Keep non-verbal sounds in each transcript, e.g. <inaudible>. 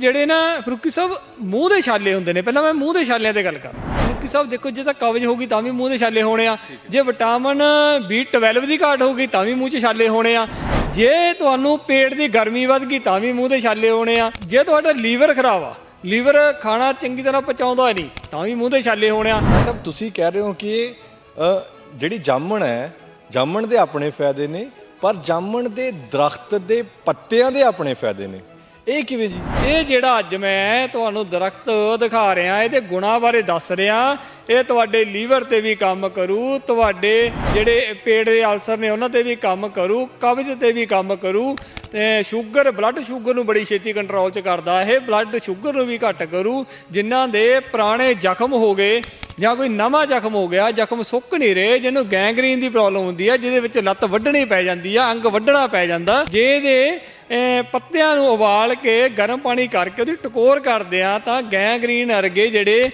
ਜਿਹੜੇ ਨਾ ਫਰੂਕੀ ਸਾਹਿਬ ਮੂੰਹ ਦੇ ਛਾਲੇ ਹੁੰਦੇ ਨੇ, ਪਹਿਲਾਂ ਮੈਂ ਮੂੰਹ ਦੇ ਛਾਲਿਆਂ ਤੇ ਗੱਲ ਕਰਾਂ ਫਰੂਕੀ ਸਾਹਿਬ ਦੇਖੋ, ਜੇ ਤਾਂ ਕਬਜ਼ ਹੋਗੀ ਤਾਂ ਵੀ ਮੂੰਹ ਦੇ ਛਾਲੇ ਹੋਣੇ ਆ। ਜੇ ਵਿਟਾਮਿਨ B12 ਦੀ ਘਾਟ ਹੋਗੀ ਤਾਂ ਵੀ ਮੂੰਹ 'ਚ ਛਾਲੇ ਹੋਣੇ ਆ। ਜੇ ਤੁਹਾਨੂੰ ਪੇਟ ਦੀ ਗਰਮੀ ਵੱਧ ਗਈ ਤਾਂ ਵੀ ਮੂੰਹ ਦੇ ਛਾਲੇ ਹੋਣੇ ਆ। ਜੇ ਤੁਹਾਡਾ ਲੀਵਰ ਖਰਾਬ ਆ, ਲੀਵਰ ਖਾਣਾ ਚੰਗੀ ਤਰ੍ਹਾਂ ਪਚਾਉਂਦਾ ਨਹੀਂ, ਤਾਂ ਵੀ ਮੂੰਹ ਦੇ ਛਾਲੇ ਹੋਣੇ ਆ। ਸਭ ਤੁਸੀਂ ਕਹਿ ਰਹੇ ਹੋ ਕਿ ਜਿਹੜੀ ਜਾਮਣ ਹੈ, ਜਾਮਣ ਦੇ ਆਪਣੇ ਫਾਇਦੇ ਨੇ, ਪਰ ਜਾਮਣ ਦੇ ਦਰਖਤ ਦੇ ਪੱਤਿਆਂ ਦੇ ਆਪਣੇ ਫਾਇਦੇ ਨੇ। ਇਹ ਕਿਵੇਂ ਜੀ? ਇਹ ਜਿਹੜਾ ਅੱਜ ਮੈਂ ਤੁਹਾਨੂੰ ਦਰਖਤ ਦਿਖਾ ਰਿਹਾ, ਇਹਦੇ ਗੁਣਾਂ ਬਾਰੇ ਦੱਸ ਰਿਹਾ। ਇਹ ਤੁਹਾਡੇ ਲੀਵਰ ਤੇ ਵੀ ਕੰਮ ਕਰੂ, ਤੁਹਾਡੇ ਜਿਹੜੇ ਪੇਟ ਦੇ ਅਲਸਰ ਨੇ ਉਹਨਾਂ ਤੇ ਵੀ ਕੰਮ ਕਰੂ, ਕਬਜ਼ ਤੇ ਵੀ ਕੰਮ ਕਰੂ। ਸ਼ੂਗਰ ਬਲੱਡ ਸ਼ੂਗਰ ਨੂੰ ਬੜੀ ਛੇਤੀ ਕੰਟਰੋਲ 'ਚ ਕਰਦਾ ਇਹ ਬਲੱਡ ਸ਼ੂਗਰ ਨੂੰ ਵੀ ਘੱਟ ਕਰੂ, ਜਿਨ੍ਹਾਂ ਦੇ ਪੁਰਾਣੇ ਜ਼ਖਮ ਹੋ ਗਏ ਜਾਂ ਕੋਈ ਨਵਾਂ ਜ਼ਖਮ ਹੋ ਗਿਆ, ਜ਼ਖਮ ਸੁੱਕ ਨਹੀਂ ਰਹੇ, ਜਿਹਨੂੰ ਗੈਂਗਰੀਨ ਦੀ ਪ੍ਰੋਬਲਮ ਹੁੰਦੀ ਆ, ਜਿਹਦੇ ਵਿੱਚ ਲੱਤ ਵੱਢਣੀ ਪੈ ਜਾਂਦੀ ਆ, ਅੰਗ ਵੱਢਣਾ ਪੈ ਜਾਂਦਾ, ਜੇ ਇਹਦੇ ਪੱਤਿਆਂ ਨੂੰ ਉਬਾਲ ਕੇ ਗਰਮ ਪਾਣੀ ਕਰਕੇ ਉਹਦੀ ਟਕੋਰ ਕਰਦੇ ਆ, ਤਾਂ ਗੈਂਗਰੀਨ ਅਰਗੇ ਜਿਹੜੇ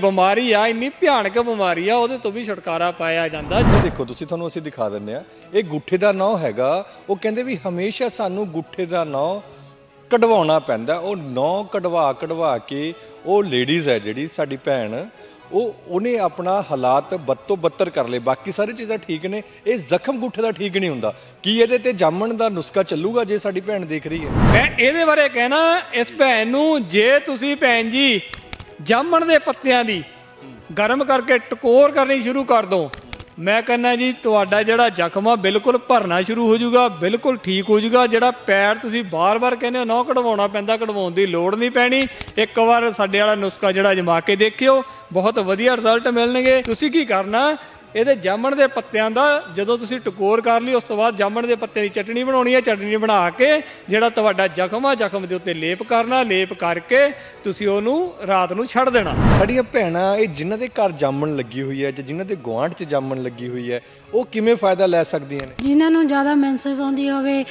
ਬਿਮਾਰੀ ਆ, ਇੰਨੀ ਭਿਆਨਕ ਬਿਮਾਰੀ ਆ ਉਹਦੇ ਤੋਂ ਵੀ ਛੁਟਕਾਰਾ ਪਾਇਆ ਜਾਂਦਾ। ਇਹ ਦੇਖੋ ਤੁਸੀਂ ਤੁਹਾਨੂੰ ਅਸੀਂ ਦਿਖਾ ਦਿੰਦੇ ਆ ਇਹ ਗੁੱਠੇ ਦਾ ਨਾਂ ਹੈਗਾ। ਉਹ ਕਹਿੰਦੇ ਵੀ ਹਮੇਸ਼ਾ ਸਾਨੂੰ ਗੁੱਠੇ ਦਾ ਨਾਂ ਕਢਵਾਉਣਾ ਪੈਂਦਾ। ਉਹ ਨਾਂ ਕਢਵਾ ਕਢਵਾ ਕੇ ਉਹ ਲੇਡੀਜ਼ ਹੈ ਜਿਹੜੀ ਸਾਡੀ ਭੈਣ ਉਹ ਉਹਨੇ ਆਪਣਾ ਹਾਲਾਤ ਬੱਤੋ ਬੱਤਰ ਕਰ ਲਏ। ਬਾਕੀ ਸਾਰੀ ਚੀਜ਼ਾਂ ਠੀਕ ਨੇ। ਇਹ ਜ਼ਖਮ ਗੁੱਠੇ ਦਾ ਠੀਕ ਨਹੀਂ ਹੁੰਦਾ। ਕੀ ਇਹਦੇ ਤੇ ਜਾਮਣ ਦਾ ਨੁਸਖਾ ਚੱਲੂਗਾ ਜੇ ਸਾਡੀ ਭੈਣ ਦੇਖ ਰਹੀ ਹੈ? ਮੈਂ ਇਹਦੇ ਬਾਰੇ ਕਹਿਣਾ ਇਸ ਭੈਣ ਨੂੰ ਜੇ ਤੁਸੀਂ ਭੈਣ ਜੀ ਜਾਮਣ ਦੇ ਪੱਤਿਆਂ ਦੀ ਗਰਮ ਕਰਕੇ ਟਕੋਰ ਕਰਨੀ ਸ਼ੁਰੂ ਕਰ ਦੋ। ਮੈਂ ਕਹਿੰਦਾ ਜੀ, ਤੁਹਾਡਾ ਜਿਹੜਾ ਜ਼ਖਮ ਆ, ਬਿਲਕੁਲ ਭਰਨਾ ਸ਼ੁਰੂ ਹੋ ਜਾਊਗਾ, ਬਿਲਕੁਲ ਠੀਕ ਹੋ ਜਾਊਗਾ। ਜਿਹੜਾ ਪੈਰ ਤੁਸੀਂ ਬਾਰ-ਬਾਰ ਕਹਿੰਦੇ ਹੋ ਨਾ ਕਢਵਾਉਣਾ ਪੈਂਦਾ, ਕਢਵਾਉਣ ਦੀ ਲੋੜ ਨਹੀਂ ਪੈਣੀ। ਇੱਕ ਵਾਰ ਸਾਡੇ ਵਾਲਾ ਨੁਸਖਾ ਜਿਹੜਾ ਅਜਮਾ ਕੇ ਦੇਖਿਓ। ਬਹੁਤ ਵਧੀਆ ਰਿਜ਼ਲਟ ਮਿਲਣਗੇ। ਤੁਸੀਂ ਕੀ ਕਰਨਾ ਇਹਦੇ ਜਾਮਣ ਦੇ ਪੱਤਿਆਂ ਦਾ ਜਦੋਂ ਤੁਸੀਂ ਟਕੋਰ ਕਰ ਲਈ ਉਸ ਤੋਂ ਬਾਅਦ ਜਾਮਣ ਦੇ ਪੱਤਿਆਂ ਦੀ ਚਟਣੀ ਬਣਾਉਣੀ ਹੈ ਚਟਣੀ ਬਣਾ ਕੇ ਜਿਹੜਾ ਤੁਹਾਡਾ ਜ਼ਖਮ ਆ ਜ਼ਖਮ ਦੇ ਉੱਤੇ ਲੇਪ ਕਰਨਾ ਲੇਪ ਕਰਕੇ ਤੁਸੀਂ ਉਹਨੂੰ ਰਾਤ ਨੂੰ ਛੱਡ ਦੇਣਾ। ਸਾਡੀਆਂ ਭੈਣਾਂ ਇਹ ਜਿਨ੍ਹਾਂ ਦੇ ਘਰ ਜਾਮਣ ਲੱਗੀ ਹੋਈ ਹੈ ਜਾਂ ਜਿਨ੍ਹਾਂ ਦੇ ਗੁਆਂਢ 'ਚ ਜਾਮਣ ਲੱਗੀ ਹੋਈ ਹੈ ਉਹ ਕਿਵੇਂ ਫਾਇਦਾ ਲੈ ਸਕਦੀਆਂ ਨੇ? ਜਿਨ੍ਹਾਂ ਨੂੰ ਜ਼ਿਆਦਾ ਮੈਂਸਸ ਆਉਂਦੀ ਹੋਵੇ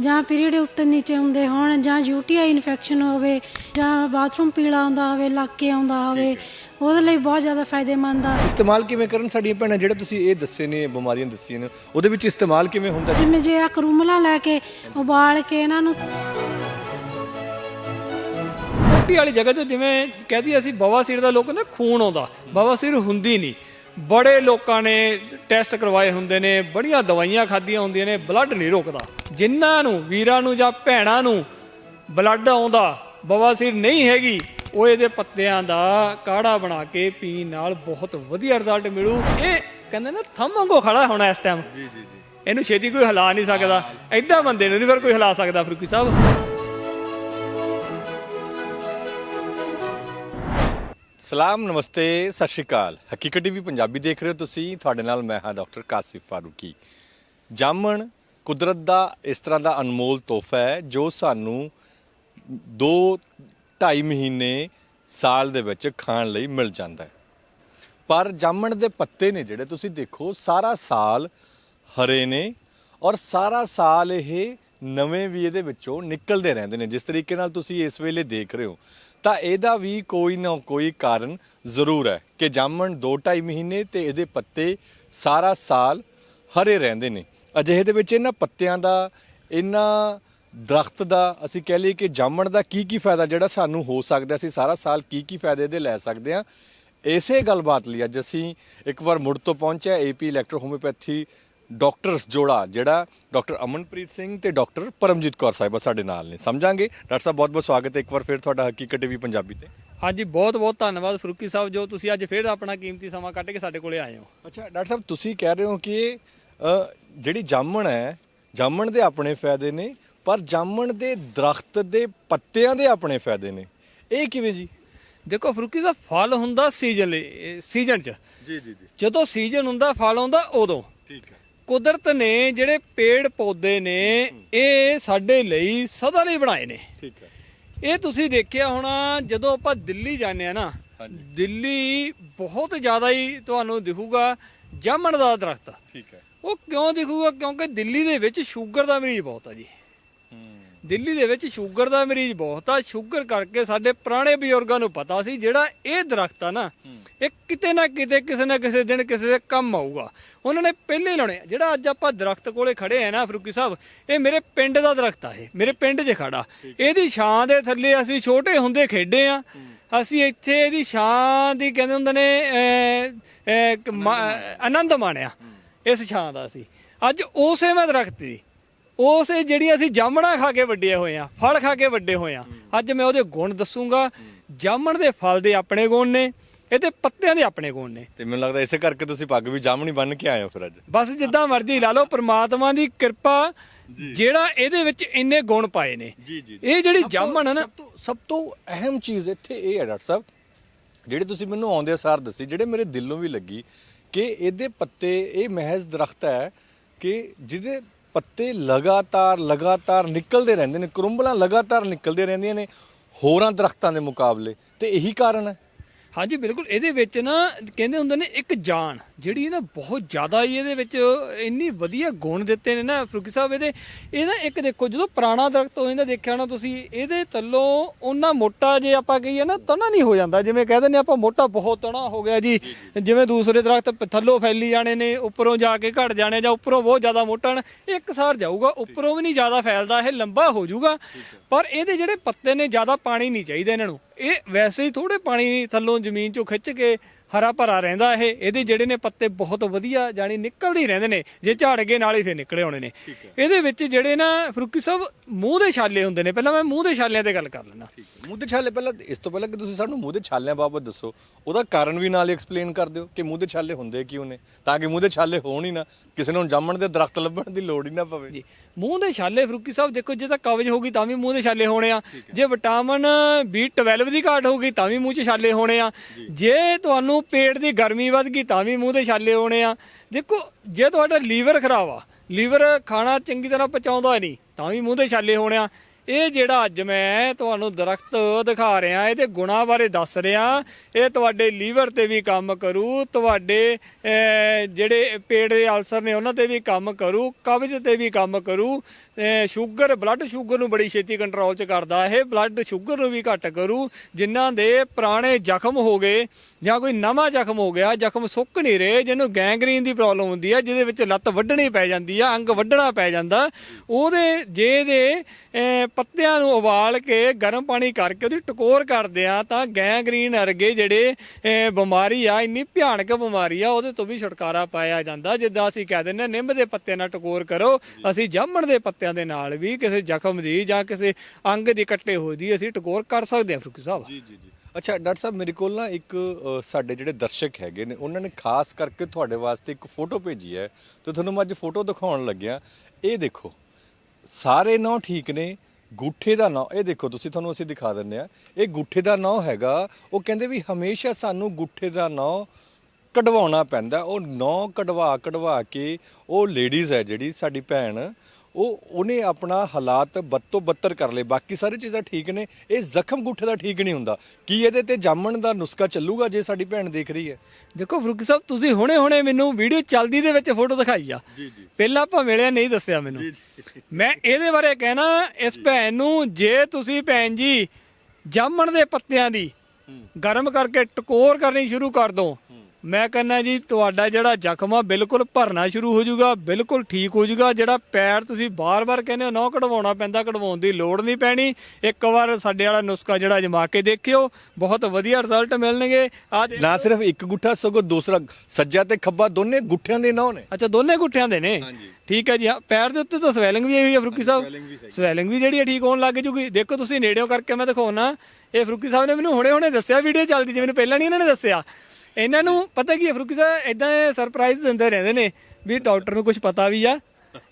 ਜਾਂ ਪੀਰੀਅਡ ਉੱਤੇ ਨੀਚੇ ਹੁੰਦੇ ਹੋਣ ਜਾਂ ਯੂਟੀਆਈ ਇਨਫੈਕਸ਼ਨ ਹੋਵੇ ਜਾਂ ਬਾਥਰੂਮ ਪੀਲਾ ਆਉਂਦਾ ਹੋਵੇ ਲੱਕ ਕੇ ਆਉਂਦਾ ਹੋਵੇ ਉਹਦੇ ਲਈ ਬਹੁਤ ਜ਼ਿਆਦਾ ਫਾਇਦੇਮੰਦ ਆ। ਇਸਤੇਮਾਲ ਕਿਵੇਂ ਕਰਨ ਸਾਡੀਆਂ ਭੈਣਾਂ? ਜਿਹੜੇ ਤੁਸੀਂ ਇਹ ਦੱਸੇ ਨੇ ਬਿਮਾਰੀਆਂ ਦੱਸੀਆਂ ਨੇ ਉਹਦੇ ਵਿੱਚ ਇਸਤੇਮਾਲ ਕਿਵੇਂ ਹੁੰਦਾ ਜੀ? ਜਿਵੇਂ ਜੇ ਆ ਕਰੂਮਲਾ ਲੈ ਕੇ ਉਬਾਲ ਕੇ ਇਹਨਾਂ ਨੂੰ ਰੋਟੀ ਵਾਲੀ ਜਗ੍ਹਾ 'ਚ ਜਿਵੇਂ ਕਹਦੀ ਅਸੀਂ ਬਵਾਸੀਰ ਦਾ ਲੋਕ ਕਹਿੰਦੇ ਖੂਨ ਆਉਂਦਾ। ਬਵਾਸੀਰ ਹੁੰਦੀ ਨਹੀਂ। ਬੜੇ ਲੋਕਾਂ ਨੇ ਟੈਸਟ ਕਰਵਾਏ ਹੁੰਦੇ ਨੇ ਬੜੀਆਂ ਦਵਾਈਆਂ ਖਾਧੀਆਂ ਹੁੰਦੀਆਂ ਨੇ ਬਲੱਡ ਨਹੀਂ ਰੁਕਦਾ। ਜਿਨ੍ਹਾਂ ਨੂੰ ਵੀਰਾਂ ਨੂੰ ਜਾਂ ਭੈਣਾਂ ਨੂੰ ਬਲੱਡ ਆਉਂਦਾ ਬਵਾਸੀਰ ਨਹੀਂ ਹੈਗੀ ਉਹ ਇਹਦੇ ਪੱਤਿਆਂ ਦਾ ਕਾੜਾ ਬਣਾ ਕੇ ਪੀਣ ਨਾਲ ਬਹੁਤ ਵਧੀਆ ਰਿਜ਼ਲਟ ਮਿਲੂ। ਇਹ ਕਹਿੰਦੇ ਨਾ ਥੰਮ ਵਾਂਗੂ ਖੜਾ ਹੋਣਾ ਇਸ ਟਾਈਮ ਜੀ ਜੀ ਜੀ। ਇਹਨੂੰ ਛੇਤੀ ਕੋਈ ਹਿਲਾ ਨਹੀਂ ਸਕਦਾ। ਐਦਾਂ ਬੰਦੇ ਨੂੰ ਨਹੀਂ ਫਿਰ ਕੋਈ ਹਿਲਾ ਸਕਦਾ ਫਰੂਕੀ ਸਾਹਿਬ। ਸਲਾਮ ਨਮਸਤੇ ਸਤਿ ਸ਼੍ਰੀ ਅਕਾਲ। ਹਕੀਕਤ ਟੀਵੀ ਪੰਜਾਬੀ ਦੇਖ ਰਹੇ ਹੋ ਤੁਸੀਂ। ਤੁਹਾਡੇ ਨਾਲ ਮੈਂ ਹਾਂ ਡਾਕਟਰ ਕਾਸਿਫ ਫਾਰੂਕੀ। ਜਾਮਣ ਕੁਦਰਤ ਦਾ ਇਸ ਤਰ੍ਹਾਂ ਦਾ ਅਨਮੋਲ ਤੋਹਫਾ ਹੈ ਜੋ ਸਾਨੂੰ 2 2.5 ਮਹੀਨੇ ਸਾਲ ਦੇ ਵਿੱਚ ਖਾਣ ਲਈ ਮਿਲ ਜਾਂਦਾ ਹੈ। ਪਰ ਜਾਮਣ ਦੇ ਪੱਤੇ ਨੇ ਜਿਹੜੇ ਤੁਸੀਂ ਦੇਖੋ, ਸਾਰਾ ਸਾਲ ਹਰੇ ਨੇ ਔਰ ਸਾਰਾ ਸਾਲ ਇਹ ਨਵੇਂ ਵੀ ਇਹਦੇ ਵਿੱਚੋਂ ਨਿਕਲਦੇ ਰਹਿੰਦੇ ਨੇ। ਜਿਸ ਤਰੀਕੇ ਨਾਲ ਤੁਸੀਂ ਇਸ ਵੇਲੇ ਦੇਖ ਰਹੇ ਹੋ, ਤਾਂ ਇਹਦਾ ਵੀ ਕੋਈ ਨਾ ਕੋਈ ਕਾਰਨ ਜ਼ਰੂਰ ਹੈ ਕਿ ਜਾਮਣ 2.5 ਮਹੀਨੇ ਤੇ ਇਹਦੇ ਪੱਤੇ ਸਾਰਾ ਸਾਲ ਹਰੇ ਰਹਿੰਦੇ ਨੇ। ਅਜਿਹੇ ਦੇ ਵਿੱਚ ਇਹਨਾਂ ਪੱਤਿਆਂ ਦਾ, ਇਹਨਾਂ ਦਰਖਤ ਦਾ ਅਸੀਂ ਕਹਿ ਲਈਏ ਕਿ ਜਾਮਣ ਦਾ ਕੀ ਕੀ ਫਾਇਦਾ ਜਿਹੜਾ ਸਾਨੂੰ ਹੋ ਸਕਦਾ ਅਸੀਂ ਸਾਰਾ ਸਾਲ ਕੀ ਕੀ ਫਾਇਦੇ ਇਹਦੇ ਲੈ ਸਕਦੇ ਹਾਂ। ਇਸੇ ਗੱਲਬਾਤ ਲਈ ਅੱਜ ਅਸੀਂ ਇੱਕ ਵਾਰ ਮੁੜ ਤੋਂ ਪਹੁੰਚਿਆ ਏਪੀ ਇਲੈਕਟ੍ਰੋ ਹੋਮਿਓਪੈਥੀ ਡਾਕਟਰਸ ਜੋੜਾ ਜਿਹੜਾ ਡਾਕਟਰ ਅਮਨਪ੍ਰੀਤ ਸਿੰਘ ਤੇ ਡਾਕਟਰ ਪਰਮਜੀਤ ਕੌਰ ਸਾਹਿਬਾ ਸਾਡੇ ਨਾਲ ਨੇ। ਸਮਝਾਂਗੇ? ਡਾਕਟਰ ਸਾਹਿਬ ਬਹੁਤ ਬਹੁਤ ਸਵਾਗਤ ਹੈ ਇੱਕ ਵਾਰ ਫਿਰ ਤੁਹਾਡਾ ਹਕੀਕਤ ਟੀਵੀ ਪੰਜਾਬੀ ਤੇ। ਹਾਂਜੀ ਬਹੁਤ ਬਹੁਤ ਧੰਨਵਾਦ ਫਰੂਕੀ ਸਾਹਿਬ ਜੋ ਤੁਸੀਂ ਅੱਜ ਫੇਰ ਆਪਣਾ ਕੀਮਤੀ ਸਮਾਂ ਕੱਢ ਕੇ ਸਾਡੇ ਕੋਲੇ ਆਏ ਹੋ। ਅੱਛਾ ਡਾਕਟਰ ਸਾਹਿਬ ਤੁਸੀਂ ਕਹਿ ਰਹੇ ਹੋ ਕਿ ਜਿਹੜੀ ਜਾਮਣ ਹੈ ਜਾਮਣ ਦੇ ਆਪਣੇ ਫਾਇਦੇ ਨੇ ਪਰ ਜਾਮਣ ਦੇ ਦਰਖਤ ਦੇ ਪੱਤਿਆਂ ਦੇ ਆਪਣੇ ਫਾਇਦੇ ਨੇ। ਇਹ ਕਿਵੇਂ ਜੀ? ਦੇਖੋ ਫਰੂਕੀ ਸਾਹਿਬ ਫਲ ਹੁੰਦਾ ਸੀਜ਼ਨ ਲਈ ਸੀਜ਼ਨ 'ਚ। ਜੀ ਜੀ ਜੀ। ਜਦੋਂ ਸੀਜ਼ਨ ਹੁੰਦਾ ਫਲ ਆਉਂਦਾ ਉਦੋਂ। ਠੀਕ ਹੈ। ਕੁਦਰਤ ਨੇ ਜਿਹੜੇ ਪੇੜ ਪੌਦੇ ਨੇ ਇਹ ਸਾਡੇ ਲਈ ਸਦਾ ਲਈ ਬਣਾਏ ਨੇ। ਠੀਕ ਹੈ। ਇਹ ਤੁਸੀਂ ਦੇਖਿਆ ਹੋਣਾ ਜਦੋਂ ਆਪਾਂ ਦਿੱਲੀ ਜਾਂਦੇ ਆ ਨਾ ਦਿੱਲੀ ਬਹੁਤ ਜ਼ਿਆਦਾ ਹੀ ਤੁਹਾਨੂੰ ਦਿਖੂਗਾ ਜਾਮਣ ਦਾ ਦਰਖਤ। ਠੀਕ ਹੈ। ਉਹ ਕਿਉਂ ਦਿਖੂਗਾ? ਕਿਉਂਕਿ ਦਿੱਲੀ ਦੇ ਵਿੱਚ ਸ਼ੂਗਰ ਦਾ ਮਰੀਜ਼ ਬਹੁਤ ਆ ਜੀ। ਦਿੱਲੀ ਦੇ ਵਿੱਚ ਸ਼ੂਗਰ ਦਾ ਮਰੀਜ਼ ਬਹੁਤ ਆ ਸ਼ੂਗਰ ਕਰਕੇ ਸਾਡੇ ਪੁਰਾਣੇ ਬਜ਼ੁਰਗਾਂ ਨੂੰ ਪਤਾ ਸੀ ਜਿਹੜਾ ਇਹ ਦਰਖਤ ਆ ਨਾ ਇਹ ਕਿਤੇ ਨਾ ਕਿਤੇ ਕਿਸੇ ਨਾ ਕਿਸੇ ਦਿਨ ਕਿਸੇ ਦੇ ਕੰਮ ਆਊਗਾ। ਉਹਨਾਂ ਨੇ ਪਹਿਲੇ ਹੀ ਲਾਉਣੇ। ਜਿਹੜਾ ਅੱਜ ਆਪਾਂ ਦਰਖਤ ਕੋਲੇ ਖੜੇ ਆ ਨਾ ਫਰੂਕੀ ਸਾਹਿਬ ਇਹ ਮੇਰੇ ਪਿੰਡ ਦਾ ਦਰਖਤ ਆ ਇਹ। ਮੇਰੇ ਪਿੰਡ 'ਚ ਖੜਾ। ਇਹਦੀ ਛਾਂ ਦੇ ਥੱਲੇ ਅਸੀਂ ਛੋਟੇ ਹੁੰਦੇ ਖੇਡੇ ਆ। ਅਸੀਂ ਇੱਥੇ ਇਹਦੀ ਛਾਂ ਦੀ ਕਹਿੰਦੇ ਹੁੰਦੇ ਨੇ ਆਨੰਦ ਮਾਣਿਆ ਇਸ ਛਾਂ ਦਾ ਅਸੀਂ। ਅੱਜ ਉਸੇ ਮੈਂ ਦਰਖਤ ਦੀ। ਉਸੇ ਜਿਹੜੀ ਅਸੀਂ ਜਾਮਣਾ ਖਾ ਕੇ ਵੱਡੇ ਹੋਏ ਆ ਫਲ ਖਾ ਕੇ ਵੱਡੇ ਹੋਏ ਆ ਅੱਜ ਮੈਂ ਉਹਦੇ ਗੁਣ ਦੱਸੂਗਾ। ਜਾਮਣ ਦੇ ਫਲ ਦੇ ਆਪਣੇ ਗੁਣ ਨੇ ਇਹਦੇ ਪੱਤਿਆਂ ਦੇ ਆਪਣੇ ਗੁਣ ਨੇ। ਤੇ ਮੈਨੂੰ ਲੱਗਦਾ ਇਸੇ ਕਰਕੇ ਤੁਸੀਂ ਪੱਗ ਵੀ ਜਾਮਣੀ ਬੰਨ ਕੇ ਆਏ ਹੋ ਫਿਰ ਅੱਜ। ਬਸ ਜਿੱਦਾਂ ਮਰਜ਼ੀ ਲਾ ਲਓ ਪ੍ਰਮਾਤਮਾ ਦੀ ਕਿਰਪਾ ਜਿਹੜਾ ਇਹਦੇ ਵਿੱਚ ਇੰਨੇ ਗੁਣ ਪਾਏ ਨੇ। ਜੀ, ਜੀ, ਇਹ ਜਿਹੜੀ ਜਾਮਣ ਹੈ ਨਾ ਸਭ ਤੋਂ ਸਭ ਤੋਂ ਅਹਿਮ ਚੀਜ਼ ਇੱਥੇ ਇਹ ਹੈ ਡਾਕਟਰ ਸਾਹਿਬ ਜਿਹੜੇ ਤੁਸੀਂ ਮੈਨੂੰ ਆਉਂਦੇ ਸਾਰ ਦੱਸੀ ਜਿਹੜੇ ਮੇਰੇ ਦਿਲ ਨੂੰ ਵੀ ਲੱਗੀ ਕਿ ਇਹਦੇ ਪੱਤੇ ਇਹ ਮਹਿਜ਼ ਦਰਖਤ ਹੈ ਕਿ ਜਿਹਦੇ ਪੱਤੇ ਲਗਾਤਾਰ ਲਗਾਤਾਰ ਨਿਕਲਦੇ ਰਹਿੰਦੇ ਨੇ, ਕਰੁੰਬਲਾਂ ਲਗਾਤਾਰ ਨਿਕਲਦੇ ਰਹਿੰਦੀਆਂ ਨੇ ਹੋਰਾਂ ਦਰਖਤਾਂ ਦੇ ਮੁਕਾਬਲੇ। ਤੇ ਇਹੀ ਕਾਰਨ ਹੈ। ਹਾਂਜੀ, ਬਿਲਕੁਲ। ਇਹਦੇ ਵਿੱਚ ਨਾ ਕਹਿੰਦੇ ਹੁੰਦੇ ਨੇ ਇੱਕ ਜਾਨ, ਜਿਹੜੀ ਨਾ ਬਹੁਤ ਜ਼ਿਆਦਾ ਇਹਦੇ ਵਿੱਚ ਇੰਨੀ ਵਧੀਆ ਗੁਣ ਦਿੱਤੇ ਨੇ ਨਾ ਫਰੂਕੀ ਸਾਹਿਬ ਇਹਦੇ। ਇਹ ਨਾ ਇੱਕ ਦੇਖੋ, ਜਦੋਂ ਪੁਰਾਣਾ ਦਰਖਤ ਹੋ ਜਾਂਦਾ ਦੇਖਿਆ ਹੋਣਾ ਤੁਸੀਂ, ਇਹਦੇ ਥੱਲੋਂ ਉਹਨਾਂ ਮੋਟਾ ਜੇ ਆਪਾਂ ਕਹੀਏ ਨਾ ਤਣਾ ਨਹੀਂ ਹੋ ਜਾਂਦਾ। ਜਿਵੇਂ ਕਹਿੰਦੇ ਨੇ ਆਪਾਂ ਮੋਟਾ ਬਹੁਤ ਤਣਾ ਹੋ ਗਿਆ ਜੀ। ਜਿਵੇਂ ਦੂਸਰੇ ਦਰਖਤ ਥੱਲੋਂ ਫੈਲੀ ਜਾਣੇ ਨੇ, ਉੱਪਰੋਂ ਜਾ ਕੇ ਘਟ ਜਾਣੇ ਜਾਂ ਉੱਪਰੋਂ ਬਹੁਤ ਜ਼ਿਆਦਾ ਮੋਟਾ ਇੱਕ ਸਾਰ ਜਾਊਗਾ, ਉੱਪਰੋਂ ਵੀ ਨਹੀਂ ਜ਼ਿਆਦਾ ਫੈਲਦਾ, ਇਹ ਲੰਬਾ ਹੋ ਜਾਊਗਾ। ਪਰ ਇਹਦੇ ਜਿਹੜੇ ਪੱਤੇ ਨੇ, ਜ਼ਿਆਦਾ ਪਾਣੀ ਨਹੀਂ ਚਾਹੀਦਾ ਇਹਨਾਂ ਨੂੰ। ਇਹ ਵੈਸੇ ਹੀ ਥੋੜੇ ਪਾਣੀ ਥੱਲੋਂ ਜ਼ਮੀਨ ਚੋਂ ਖਿੱਚ ਕੇ ਹਰਾ ਭਰਾ ਰਹਿੰਦਾ ਇਹ ਇਹਦੇ ਜਿਹੜੇ ਨੇ ਪੱਤੇ ਬਹੁਤ ਵਧੀਆ ਜਾਨੀ ਨਿਕਲਦੇ ਹੀ ਰਹਿੰਦੇ ਨੇ ਜੇ ਝਾੜ ਗਏ ਨਾਲ ਹੀ ਫੇਰ ਨਿਕਲੇ ਆਉਣੇ ਨੇ। ਇਹਦੇ ਵਿੱਚ ਜਿਹੜੇ ਨਾ ਫਰੂਕੀ ਸਾਹਿਬ ਮੂੰਹ ਦੇ ਛਾਲੇ ਹੁੰਦੇ ਨੇ। ਪਹਿਲਾਂ ਮੈਂ ਮੂੰਹ ਦੇ ਛਾਲਿਆਂ ਤੇ ਗੱਲ ਕਰ ਲੈਣਾ ਮੂੰਹ ਦੇ ਛਾਲੇ ਪਹਿਲਾਂ ਇਸ ਤੋਂ ਪਹਿਲਾਂ ਕਿ ਤੁਸੀਂ ਸਾਨੂੰ ਮੂੰਹ ਦੇ ਛਾਲਿਆਂ ਬਾਬਤ ਦੱਸੋ ਉਹਦਾ ਕਾਰਨ ਵੀ ਨਾਲ ਐਕਸਪਲੇਨ ਕਰ ਦਿਓ ਕਿ ਮੂੰਹ ਦੇ ਛਾਲੇ ਹੁੰਦੇ ਕਿਉਂ ਨੇ ਤਾਂ ਕਿ ਮੂੰਹ ਦੇ ਛਾਲੇ ਹੋਣ ਹੀ ਨਾ ਕਿਸੇ ਨੂੰ ਜਾਮਣ ਦੇ ਦਰਖਤ ਲੱਭਣ ਦੀ ਲੋੜ ਹੀ ਨਾ ਪਵੇ। ਜੀ ਮੂੰਹ ਦੇ ਛਾਲੇ ਫਰੂਕੀ ਸਾਹਿਬ ਦੇਖੋ ਜੇ ਤਾਂ ਕਵਜ ਹੋਗੀ ਤਾਂ ਵੀ ਮੂੰਹ ਦੇ ਛਾਲੇ ਹੋਣੇ ਆ। ਜੇ ਵਿਟਾਮਿਨ B12 ਦੀ ਘਾਟ ਹੋਗੀ ਤਾਂ ਵੀ ਮੂੰਹ 'ਚ ਛਾਲੇ ਹੋਣੇ ਆ। ਜੇ ਤੁਹਾਨੂੰ ਪੇਟ ਦੀ ਗਰਮੀ ਵੱਧ ਗਈ ਤਾਂ ਵੀ ਮੂੰਹ ਦੇ ਛਾਲੇ ਹੋਣੇ ਆ। ਦੇਖੋ, ਜੇ ਤੁਹਾਡਾ ਲੀਵਰ ਖਰਾਬ ਆ, ਲੀਵਰ ਖਾਣਾ ਚੰਗੀ ਤਰ੍ਹਾਂ ਪਚਾਉਂਦਾ ਨਹੀਂ, ਤਾਂ ਵੀ ਮੂੰਹ ਦੇ ਛਾਲੇ ਹੋਣੇ ਆ। ਇਹ ਜਿਹੜਾ ਅੱਜ ਮੈਂ ਤੁਹਾਨੂੰ ਦਰਖਤ ਦਿਖਾ ਰਿਹਾ, ਇਹਦੇ ਗੁਣਾਂ ਬਾਰੇ ਦੱਸ ਰਿਹਾ। ਇਹ ਤੁਹਾਡੇ ਲੀਵਰ ਤੇ ਵੀ ਕੰਮ ਕਰੂ, ਤੁਹਾਡੇ ਜਿਹੜੇ ਪੇਟ ਦੇ ਅਲਸਰ ਨੇ ਉਹਨਾਂ ਤੇ ਵੀ ਕੰਮ ਕਰੂ, ਕਬਜ਼ ਤੇ ਵੀ ਕੰਮ ਕਰੂ। ਸ਼ੂਗਰ, ਬਲੱਡ ਸ਼ੂਗਰ ਨੂੰ ਬੜੀ ਛੇਤੀ ਕੰਟਰੋਲ 'ਚ ਕਰਦਾ ਇਹ, ਬਲੱਡ ਸ਼ੂਗਰ ਨੂੰ ਵੀ ਘੱਟ ਕਰੂ, ਜਿਨ੍ਹਾਂ ਦੇ ਪੁਰਾਣੇ ਜ਼ਖਮ ਹੋ ਗਏ ਜਾਂ ਕੋਈ ਨਵਾਂ ਜ਼ਖਮ ਹੋ ਗਿਆ, ਜ਼ਖਮ ਸੁੱਕ ਨਹੀਂ ਰਹੇ, ਜਿਹਨੂੰ ਗੈਂਗਰੀਨ ਦੀ ਪ੍ਰੋਬਲਮ ਹੁੰਦੀ ਹੈ ਜਿਹਦੇ ਵਿੱਚ ਲੱਤ ਵੱਢਣੀ ਪੈ ਜਾਂਦੀ ਆ, ਅੰਗ ਵੱਢਣਾ ਪੈ ਜਾਂਦਾ। ਉਹਦੇ, ਜੇ ਦੇ ਪੱਤਿਆਂ ਨੂੰ ਉਬਾਲ ਕੇ ਗਰਮ ਪਾਣੀ ਕਰਕੇ ਉਹਦੀ ਟਕੋਰ ਕਰਦੇ ਆ ਤਾਂ ਗੈਂਗਰੀਨ ਅਰਗੇ ਜਿਹੜੇ ਬਿਮਾਰੀ ਆ ਇੰਨੀ ਭਿਆਨਕ ਬਿਮਾਰੀ ਆ ਉਹਦੇ ਤੋਂ ਵੀ ਛੁਟਕਾਰਾ ਪਾਇਆ ਜਾਂਦਾ। ਜਿੱਦਾਂ ਅਸੀਂ ਕਹਿ ਦਿੰਦੇ ਹਾਂ, ਨਿੰਮ ਦੇ ਪੱਤੇ ਨਾਲ ਟਕੋਰ ਕਰੋ। ਅਸੀਂ ਜਾਮਣ ਦੇ ਪੱਤਿਆਂ ਦੇ ਨਾਲ ਵੀ ਕਿਸੇ ਜ਼ਖਮ ਦੀ ਜਾਂ ਕਿਸੇ ਅੰਗ ਦੀ ਕੱਟੇ ਹੋਏ ਦੀ ਅਸੀਂ ਟਕੋਰ ਕਰ ਸਕਦੇ ਹਾਂ ਫਰੂਕੀ ਸਾਹਿਬ। ਜੀ ਜੀ ਜੀ। ਅੱਛਾ ਡਾਕਟਰ ਸਾਹਿਬ ਮੇਰੇ ਕੋਲ ਨਾ ਇੱਕ ਸਾਡੇ ਜਿਹੜੇ ਦਰਸ਼ਕ ਹੈਗੇ ਨੇ ਉਹਨਾਂ ਨੇ ਖਾਸ ਕਰਕੇ ਤੁਹਾਡੇ ਵਾਸਤੇ ਇੱਕ ਫੋਟੋ ਭੇਜੀ ਹੈ। ਤੇ ਤੁਹਾਨੂੰ ਮੈਂ ਅੱਜ ਫੋਟੋ ਦਿਖਾਉਣ ਲੱਗਿਆ। ਇਹ ਦੇਖੋ ਸਾਰੇ ਨੌ ਠੀਕ ਨੇ ਗੁੱਠੇ ਦਾ ਨਾਂ, ਇਹ ਦੇਖੋ ਤੁਸੀਂ, ਤੁਹਾਨੂੰ ਅਸੀਂ ਦਿਖਾ ਦਿੰਦੇ ਆ ਇਹ ਗੁੱਠੇ ਦਾ ਨਾਂ ਹੈਗਾ, ਉਹ ਕਹਿੰਦੇ ਵੀ ਹਮੇਸ਼ਾ ਸਾਨੂੰ ਗੁੱਠੇ ਦਾ ਨਾਂ ਕਢਵਾਉਣਾ ਪੈਂਦਾ। ਉਹ ਨਾਂ ਕਢਵਾ ਕਢਵਾ ਕੇ ਉਹ ਲੇਡੀਜ਼ ਹੈ ਜਿਹੜੀ, ਸਾਡੀ ਭੈਣ ਉਹ ਉਹਨੇ ਆਪਣਾ ਹਾਲਾਤ ਬੱਤੋ ਬੱਤਰ ਕਰ ਲਏ। ਬਾਕੀ ਸਾਰੀ ਚੀਜ਼ਾਂ ਠੀਕ ਨੇ। ਇਹ ਜ਼ਖਮ ਗੁੱਠੇ ਦਾ ਠੀਕ ਨਹੀਂ ਹੁੰਦਾ। ਕੀ ਇਹਦੇ ਤੇ ਜਾਮਣ ਦਾ ਨੁਸਖਾ ਚੱਲੂਗਾ ਜੇ ਸਾਡੀ ਭੈਣ ਦੇਖ ਰਹੀ ਹੈ? ਦੇਖੋ ਫਰੂਕੀ ਸਾਹਿਬ ਤੁਸੀਂ ਹੁਣੇ ਹੁਣੇ ਮੈਨੂੰ ਵੀਡੀਓ ਚੱਲਦੀ ਦੇ ਵਿੱਚ ਫੋਟੋ ਦਿਖਾਈ ਆ। ਜੀ, ਜੀ। ਪਹਿਲਾਂ ਆਪਾਂ ਮਿਲਿਆ ਨਹੀਂ ਦੱਸਿਆ ਮੈਨੂੰ। ਮੈਂ ਇਹਦੇ ਬਾਰੇ ਕਹਿਣਾ ਇਸ ਭੈਣ ਨੂੰ ਜੇ ਤੁਸੀਂ ਭੈਣ ਜੀ ਜਾਮਣ ਦੇ ਪੱਤਿਆਂ ਦੀ ਗਰਮ ਕਰਕੇ ਟਕੋਰ ਕਰਨੀ ਸ਼ੁਰੂ ਕਰ ਦੋ ਮੈਂ ਕਹਿੰਦਾ ਜੀ ਤੁਹਾਡਾ ਜਿਹੜਾ ਜ਼ਖਮ ਆ ਬਿਲਕੁਲ ਭਰਨਾ ਸ਼ੁਰੂ ਹੋ ਜਾਊਗਾ ਬਿਲਕੁਲ ਠੀਕ ਹੋ ਜਾਊਗਾ। ਜਿਹੜਾ ਪੈਰ ਤੁਸੀਂ ਬਾਰ-ਬਾਰ ਕਹਿੰਦੇ ਹੋ ਨਾ ਕਢਵਾਉਣਾ ਪੈਂਦਾ ਕਢਵਾਉਣ ਦੀ ਲੋੜ ਨਹੀਂ ਪੈਣੀ। ਇੱਕ ਵਾਰ ਸਾਡੇ ਵਾਲਾ ਨੁਸਖਾ ਜਿਹੜਾ ਜਮਾ ਕੇ ਦੇਖਿਓ ਬਹੁਤ ਵਧੀਆ ਰਿਜ਼ਲਟ ਮਿਲਣਗੇ। ਆ ਨਾ ਸਿਰਫ ਇੱਕ ਗੁੱਠਾ ਸਗੋਂ ਦੂਸਰਾ ਸੱਜਾ ਤੇ ਖੱਬਾ ਦੋਨੇ ਗੁੱਠਿਆਂ ਦੇ ਨਾਂ ਨੇ। ਅੱਛਾ ਦੋਨੇ ਗੁੱਠਿਆਂ ਦੇ ਨੇ? ਠੀਕ ਹੈ ਜੀ ਪੈਰ ਦੇ ਉੱਤੇ ਤਾਂ ਸਵੈਲਿੰਗ ਵੀ ਹੋਈ ਹੈ ਫਰੂਕੀ ਸਾਹਿਬ। ਸਵੈਲਿੰਗ ਵੀ ਜਿਹੜੀ ਹੈ ਠੀਕ ਹੋਣ ਲੱਗ ਜੂਗੀ। ਦੇਖੋ ਤੁਸੀਂ ਨੇੜਿਓਂ ਕਰਕੇ ਮੈਂ ਦਿਖਾਉਣਾ ਇਹ ਫਰੂਕੀ ਸਾਹਿਬ ਨੇ ਮੈਨੂੰ ਹੁਣੇ ਹੁਣੇ ਦੱਸਿਆ ਵੀਡੀਓ ਚੱਲਦੀ ਸੀ ਮੈਨੂੰ ਪਹਿਲਾਂ ਨਹੀਂ ਇਹਨਾਂ ਨੇ ਦੱਸਿਆ। ਇਹਨਾਂ ਨੂੰ ਪਤਾ ਕੀ ਹੈ ਫਰੂਕੀ ਸਾਹਿਬ ਇਦਾਂ ਸਰਪ੍ਰਾਈਜ਼ ਦਿੰਦੇ ਰਹਿੰਦੇ ਨੇ ਵੀ ਡਾਕਟਰ ਨੂੰ ਕੁਝ ਪਤਾ ਵੀ ਆ।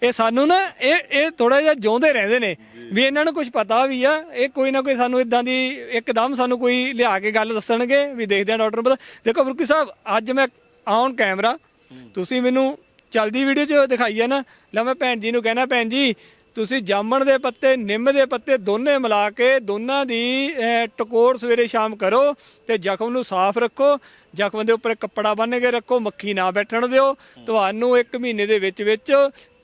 ਇਹ ਸਾਨੂੰ ਨਾ, ਇਹ ਇਹ ਥੋੜਾ ਜਿਹਾ ਜਿਉਂਦੇ ਰਹਿੰਦੇ ਨੇ ਵੀ ਇਹਨਾਂ ਨੂੰ ਕੁਝ ਪਤਾ ਵੀ ਆ। ਇਹ ਕੋਈ ਨਾ ਕੋਈ ਸਾਨੂੰ ਇਦਾਂ ਦੀ ਇੱਕਦਮ ਸਾਨੂੰ ਕੋਈ ਲਿਆ ਕੇ ਗੱਲ ਦੱਸਣਗੇ ਵੀ ਦੇਖਦੇ ਆ ਡਾਕਟਰ ਨੂੰ ਪਤਾ। ਦੇਖੋ ਫਰੂਕੀ ਸਾਹਿਬ, ਅੱਜ ਮੈਂ ਆਨ ਕੈਮਰਾ ਤੁਸੀਂ ਮੈਨੂੰ ਚਲਦੀ ਵੀਡੀਓ 'ਚ ਦਿਖਾਈ ਹੈ ਨਾ। ਲੈ ਮੈਂ ਭੈਣ ਜੀ ਨੂੰ ਕਹਿਣਾ, ਭੈਣ ਜੀ ਤੁਸੀਂ ਜਾਮਣ ਦੇ ਪੱਤੇ ਨਿੰਮ ਦੇ ਪੱਤੇ ਦੋਨੇ ਮਿਲਾ ਕੇ ਦੋਨਾਂ ਦੀ ਟਕੋਰ ਸਵੇਰੇ ਸ਼ਾਮ ਕਰੋ ਤੇ ਜ਼ਖਮ ਨੂੰ ਸਾਫ਼ ਰੱਖੋ। ਜ਼ਖਮ ਦੇ ਉੱਪਰ ਕੱਪੜਾ ਬੰਨ੍ਹ ਕੇ ਰੱਖੋ ਮੱਖੀ ਨਾ ਬੈਠਣ ਦਿਓ। ਤੁਹਾਨੂੰ 1 ਮਹੀਨੇ ਦੇ ਵਿੱਚ ਵਿੱਚ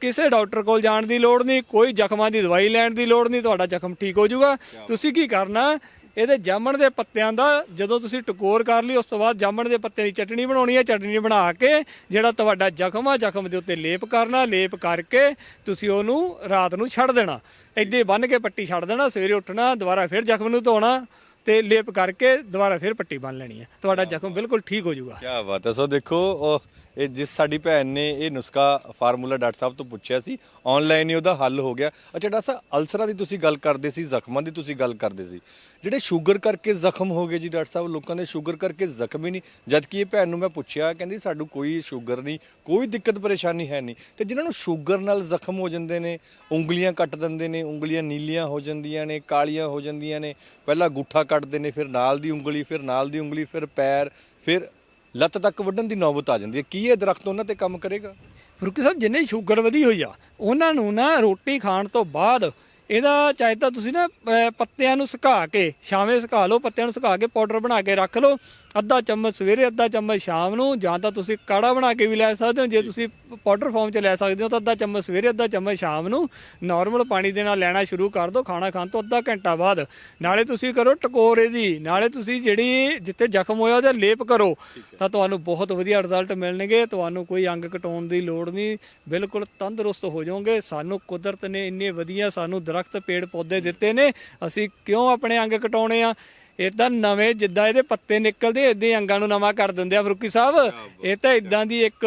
ਕਿਸੇ ਡਾਕਟਰ ਕੋਲ ਜਾਣ ਦੀ ਲੋੜ ਨਹੀਂ ਕੋਈ ਜ਼ਖਮਾਂ ਦੀ ਦਵਾਈ ਲੈਣ ਦੀ ਲੋੜ ਨਹੀਂ ਤੁਹਾਡਾ ਜ਼ਖਮ ਠੀਕ ਹੋ ਜਾਊਗਾ। ਤੁਸੀਂ ਕੀ ਕਰਨਾ ਇਹਦੇ ਜਾਮਣ ਦੇ ਪੱਤਿਆਂ ਦਾ ਜਦੋਂ ਤੁਸੀਂ ਟਕੋਰ ਕਰ ਲਈ ਉਸ ਤੋਂ ਬਾਅਦ ਜਾਮਣ ਦੇ ਪੱਤੇ ਦੀ ਚਟਣੀ ਬਣਾਉਣੀ ਹੈ। ਚਟਣੀ ਬਣਾ ਕੇ ਜਿਹੜਾ ਤੁਹਾਡਾ ਜ਼ਖਮ ਆ ਜ਼ਖਮ ਦੇ ਉੱਤੇ ਲੇਪ ਕਰਨਾ ਲੇਪ ਕਰਕੇ ਤੁਸੀਂ ਉਹਨੂੰ ਰਾਤ ਨੂੰ ਛੱਡ ਦੇਣਾ। ਹੀ ਬੰਨ ਕੇ ਪੱਟੀ ਛੱਡ ਦੇਣਾ ਸਵੇਰੇ ਉੱਠਣਾ ਦੁਬਾਰਾ ਫਿਰ ਜ਼ਖਮ ਨੂੰ ਧੋਣਾ ਤੇ ਲੇਪ ਕਰਕੇ ਦੁਬਾਰਾ ਫਿਰ ਪੱਟੀ ਬੰਨ ਲੈਣੀ ਹੈ। ਤੁਹਾਡਾ ਜ਼ਖਮ ਬਿਲਕੁਲ ਠੀਕ ਹੋ ਜਾਊਗਾ। ਕੀ ਬਾਤ ਹੈ। ਸੋ ਦੇਖੋ ਉਹ ਇਹ ਜਿਸ ਸਾਡੀ ਭੈਣ ਨੇ ਇਹ ਨੁਸਖਾ ਫਾਰਮੂਲਾ ਡਾਕਟਰ ਸਾਹਿਬ ਤੋਂ ਪੁੱਛਿਆ ਸੀ ਆਨਲਾਈਨ ਹੀ ਉਹਦਾ ਹੱਲ ਹੋ ਗਿਆ। ਅੱਛਾ ਡਾਕਟਰ ਸਾਹਿਬ, ਅਲਸਰਾਂ ਦੀ ਤੁਸੀਂ ਗੱਲ ਕਰਦੇ ਸੀ, ਜ਼ਖਮਾਂ ਦੀ ਤੁਸੀਂ ਗੱਲ ਕਰਦੇ ਸੀ। ਜਿਹੜੇ ਸ਼ੂਗਰ ਕਰਕੇ ਜ਼ਖਮ ਹੋ ਗਏ ਜੀ ਡਾਕਟਰ ਸਾਹਿਬ, ਲੋਕਾਂ ਦੇ ਸ਼ੂਗਰ ਕਰਕੇ ਜ਼ਖਮ ਹੀ ਨਹੀਂ, ਜਦਕਿ ਇਹ ਭੈਣ ਨੂੰ ਮੈਂ ਪੁੱਛਿਆ, ਕਹਿੰਦੀ ਸਾਨੂੰ ਕੋਈ ਸ਼ੂਗਰ ਨਹੀਂ, ਕੋਈ ਦਿੱਕਤ ਪਰੇਸ਼ਾਨੀ ਹੈ ਨਹੀਂ। ਤੇ ਜਿਨ੍ਹਾਂ ਨੂੰ ਸ਼ੂਗਰ ਨਾਲ ਜ਼ਖਮ ਹੋ ਜਾਂਦੇ ਨੇ, ਉਂਗਲੀਆਂ ਕੱਟ ਦਿੰਦੇ ਨੇ, ਉਂਗਲੀਆਂ ਨੀਲੀਆਂ ਹੋ ਜਾਂਦੀਆਂ ਨੇ, ਕਾਲੀਆਂ ਹੋ ਜਾਂਦੀਆਂ ਨੇ, ਪਹਿਲਾਂ ਗੁੱਠਾ ਕੱਟਦੇ ਨੇ, ਫਿਰ ਨਾਲ ਦੀ ਉਂਗਲੀ, ਫਿਰ ਨਾਲ ਦੀ ਉਂਗਲੀ, ਫਿਰ ਪੈਰ, ਫਿਰ ਲੱਤ ਤੱਕ ਵੱਢਣ ਦੀ ਨੌਬਤ ਆ ਜਾਂਦੀ ਹੈ। ਕੀ ਇਹ ਦਰਖਤ ਉਹਨਾਂ ਤੇ ਕੰਮ ਕਰੇਗਾ? ਫਰੂਕੀ ਸਾਹਿਬ, ਜਿੰਨੇ ਸ਼ੂਗਰ ਵਧੀ ਹੋਈ ਆ, ਉਹਨਾਂ ਨੂੰ ਨਾ ਰੋਟੀ ਖਾਣ ਤੋਂ ਬਾਅਦ ਇਹਦਾ ਚਾਹੇ ਤਾਂ ਤੁਸੀਂ ਨਾ ਅਹ, ਪੱਤਿਆਂ ਨੂੰ ਸੁਕਾ ਕੇ ਛਾਵੇਂ ਸੁਕਾ ਲਓ ਪੱਤਿਆਂ ਨੂੰ ਸੁਕਾ ਕੇ ਪਾਊਡਰ ਬਣਾ ਕੇ ਰੱਖ ਲਓ। ਅੱਧਾ ਚਮਚ ਸਵੇਰੇ ਅੱਧਾ ਚਮਚ ਸ਼ਾਮ ਨੂੰ ਜਾਂ ਤਾਂ ਤੁਸੀਂ ਕਾੜਾ ਬਣਾ ਕੇ ਵੀ ਲੈ ਸਕਦੇ ਹੋ। ਜੇ ਤੁਸੀਂ ਪਾਊਡਰ ਫਾਰਮ 'ਚ ਲੈ ਸਕਦੇ ਹੋ ਤਾਂ ਅੱਧਾ ਚਮਚ ਸਵੇਰੇ ਅੱਧਾ ਚਮਚ ਸ਼ਾਮ ਨੂੰ ਨਾਰਮਲ ਪਾਣੀ ਦੇ ਨਾਲ ਲੈਣਾ ਸ਼ੁਰੂ ਕਰ ਦਿਓ ਖਾਣਾ ਖਾਣ ਤੋਂ ਅੱਧਾ ਘੰਟਾ ਬਾਅਦ। ਨਾਲੇ ਤੁਸੀਂ ਕਰੋ ਟਕੋਰੇ ਦੀ ਨਾਲੇ ਤੁਸੀਂ ਜਿਹੜੀ ਜਿੱਥੇ ਜ਼ਖਮ ਹੋਇਆ ਉਹਦਾ ਲੇਪ ਕਰੋ। ਤਾਂ ਤੁਹਾਨੂੰ ਬਹੁਤ ਵਧੀਆ ਰਿਜ਼ਲਟ ਮਿਲਣਗੇ। ਤੁਹਾਨੂੰ ਕੋਈ ਅੰਗ ਕਟਾਉਣ ਦੀ ਲੋੜ ਨਹੀਂ। ਬਿਲਕੁਲ ਤੰਦਰੁਸਤ ਹੋ ਜਾਓਗੇ। ਸਾਨੂੰ ਕੁਦਰਤ ਨੇ ਇੰਨੇ ਵਧੀਆ ਸਾਨੂੰ ਦਰਖਤ ਪੇੜ ਪੌਦੇ ਦਿੱਤੇ ਨੇ। ਅਸੀਂ ਕਿਉਂ ਆਪਣੇ ਅੰਗ ਕਟਾਉਣੇ ਆ? ਇਦਾਂ ਨਵੇਂ ਜਿੱਦਾਂ ਇਹਦੇ ਪੱਤੇ ਨਿਕਲਦੇ ਇਦਾਂ ਅੰਗਾਂ ਨੂੰ ਨਵਾਂ ਕਰ ਦਿੰਦੇ ਆ ਫਰੂਕੀ ਸਾਹਿਬ। ਇਹ ਤਾਂ ਇਦਾਂ ਦੀ ਇੱਕ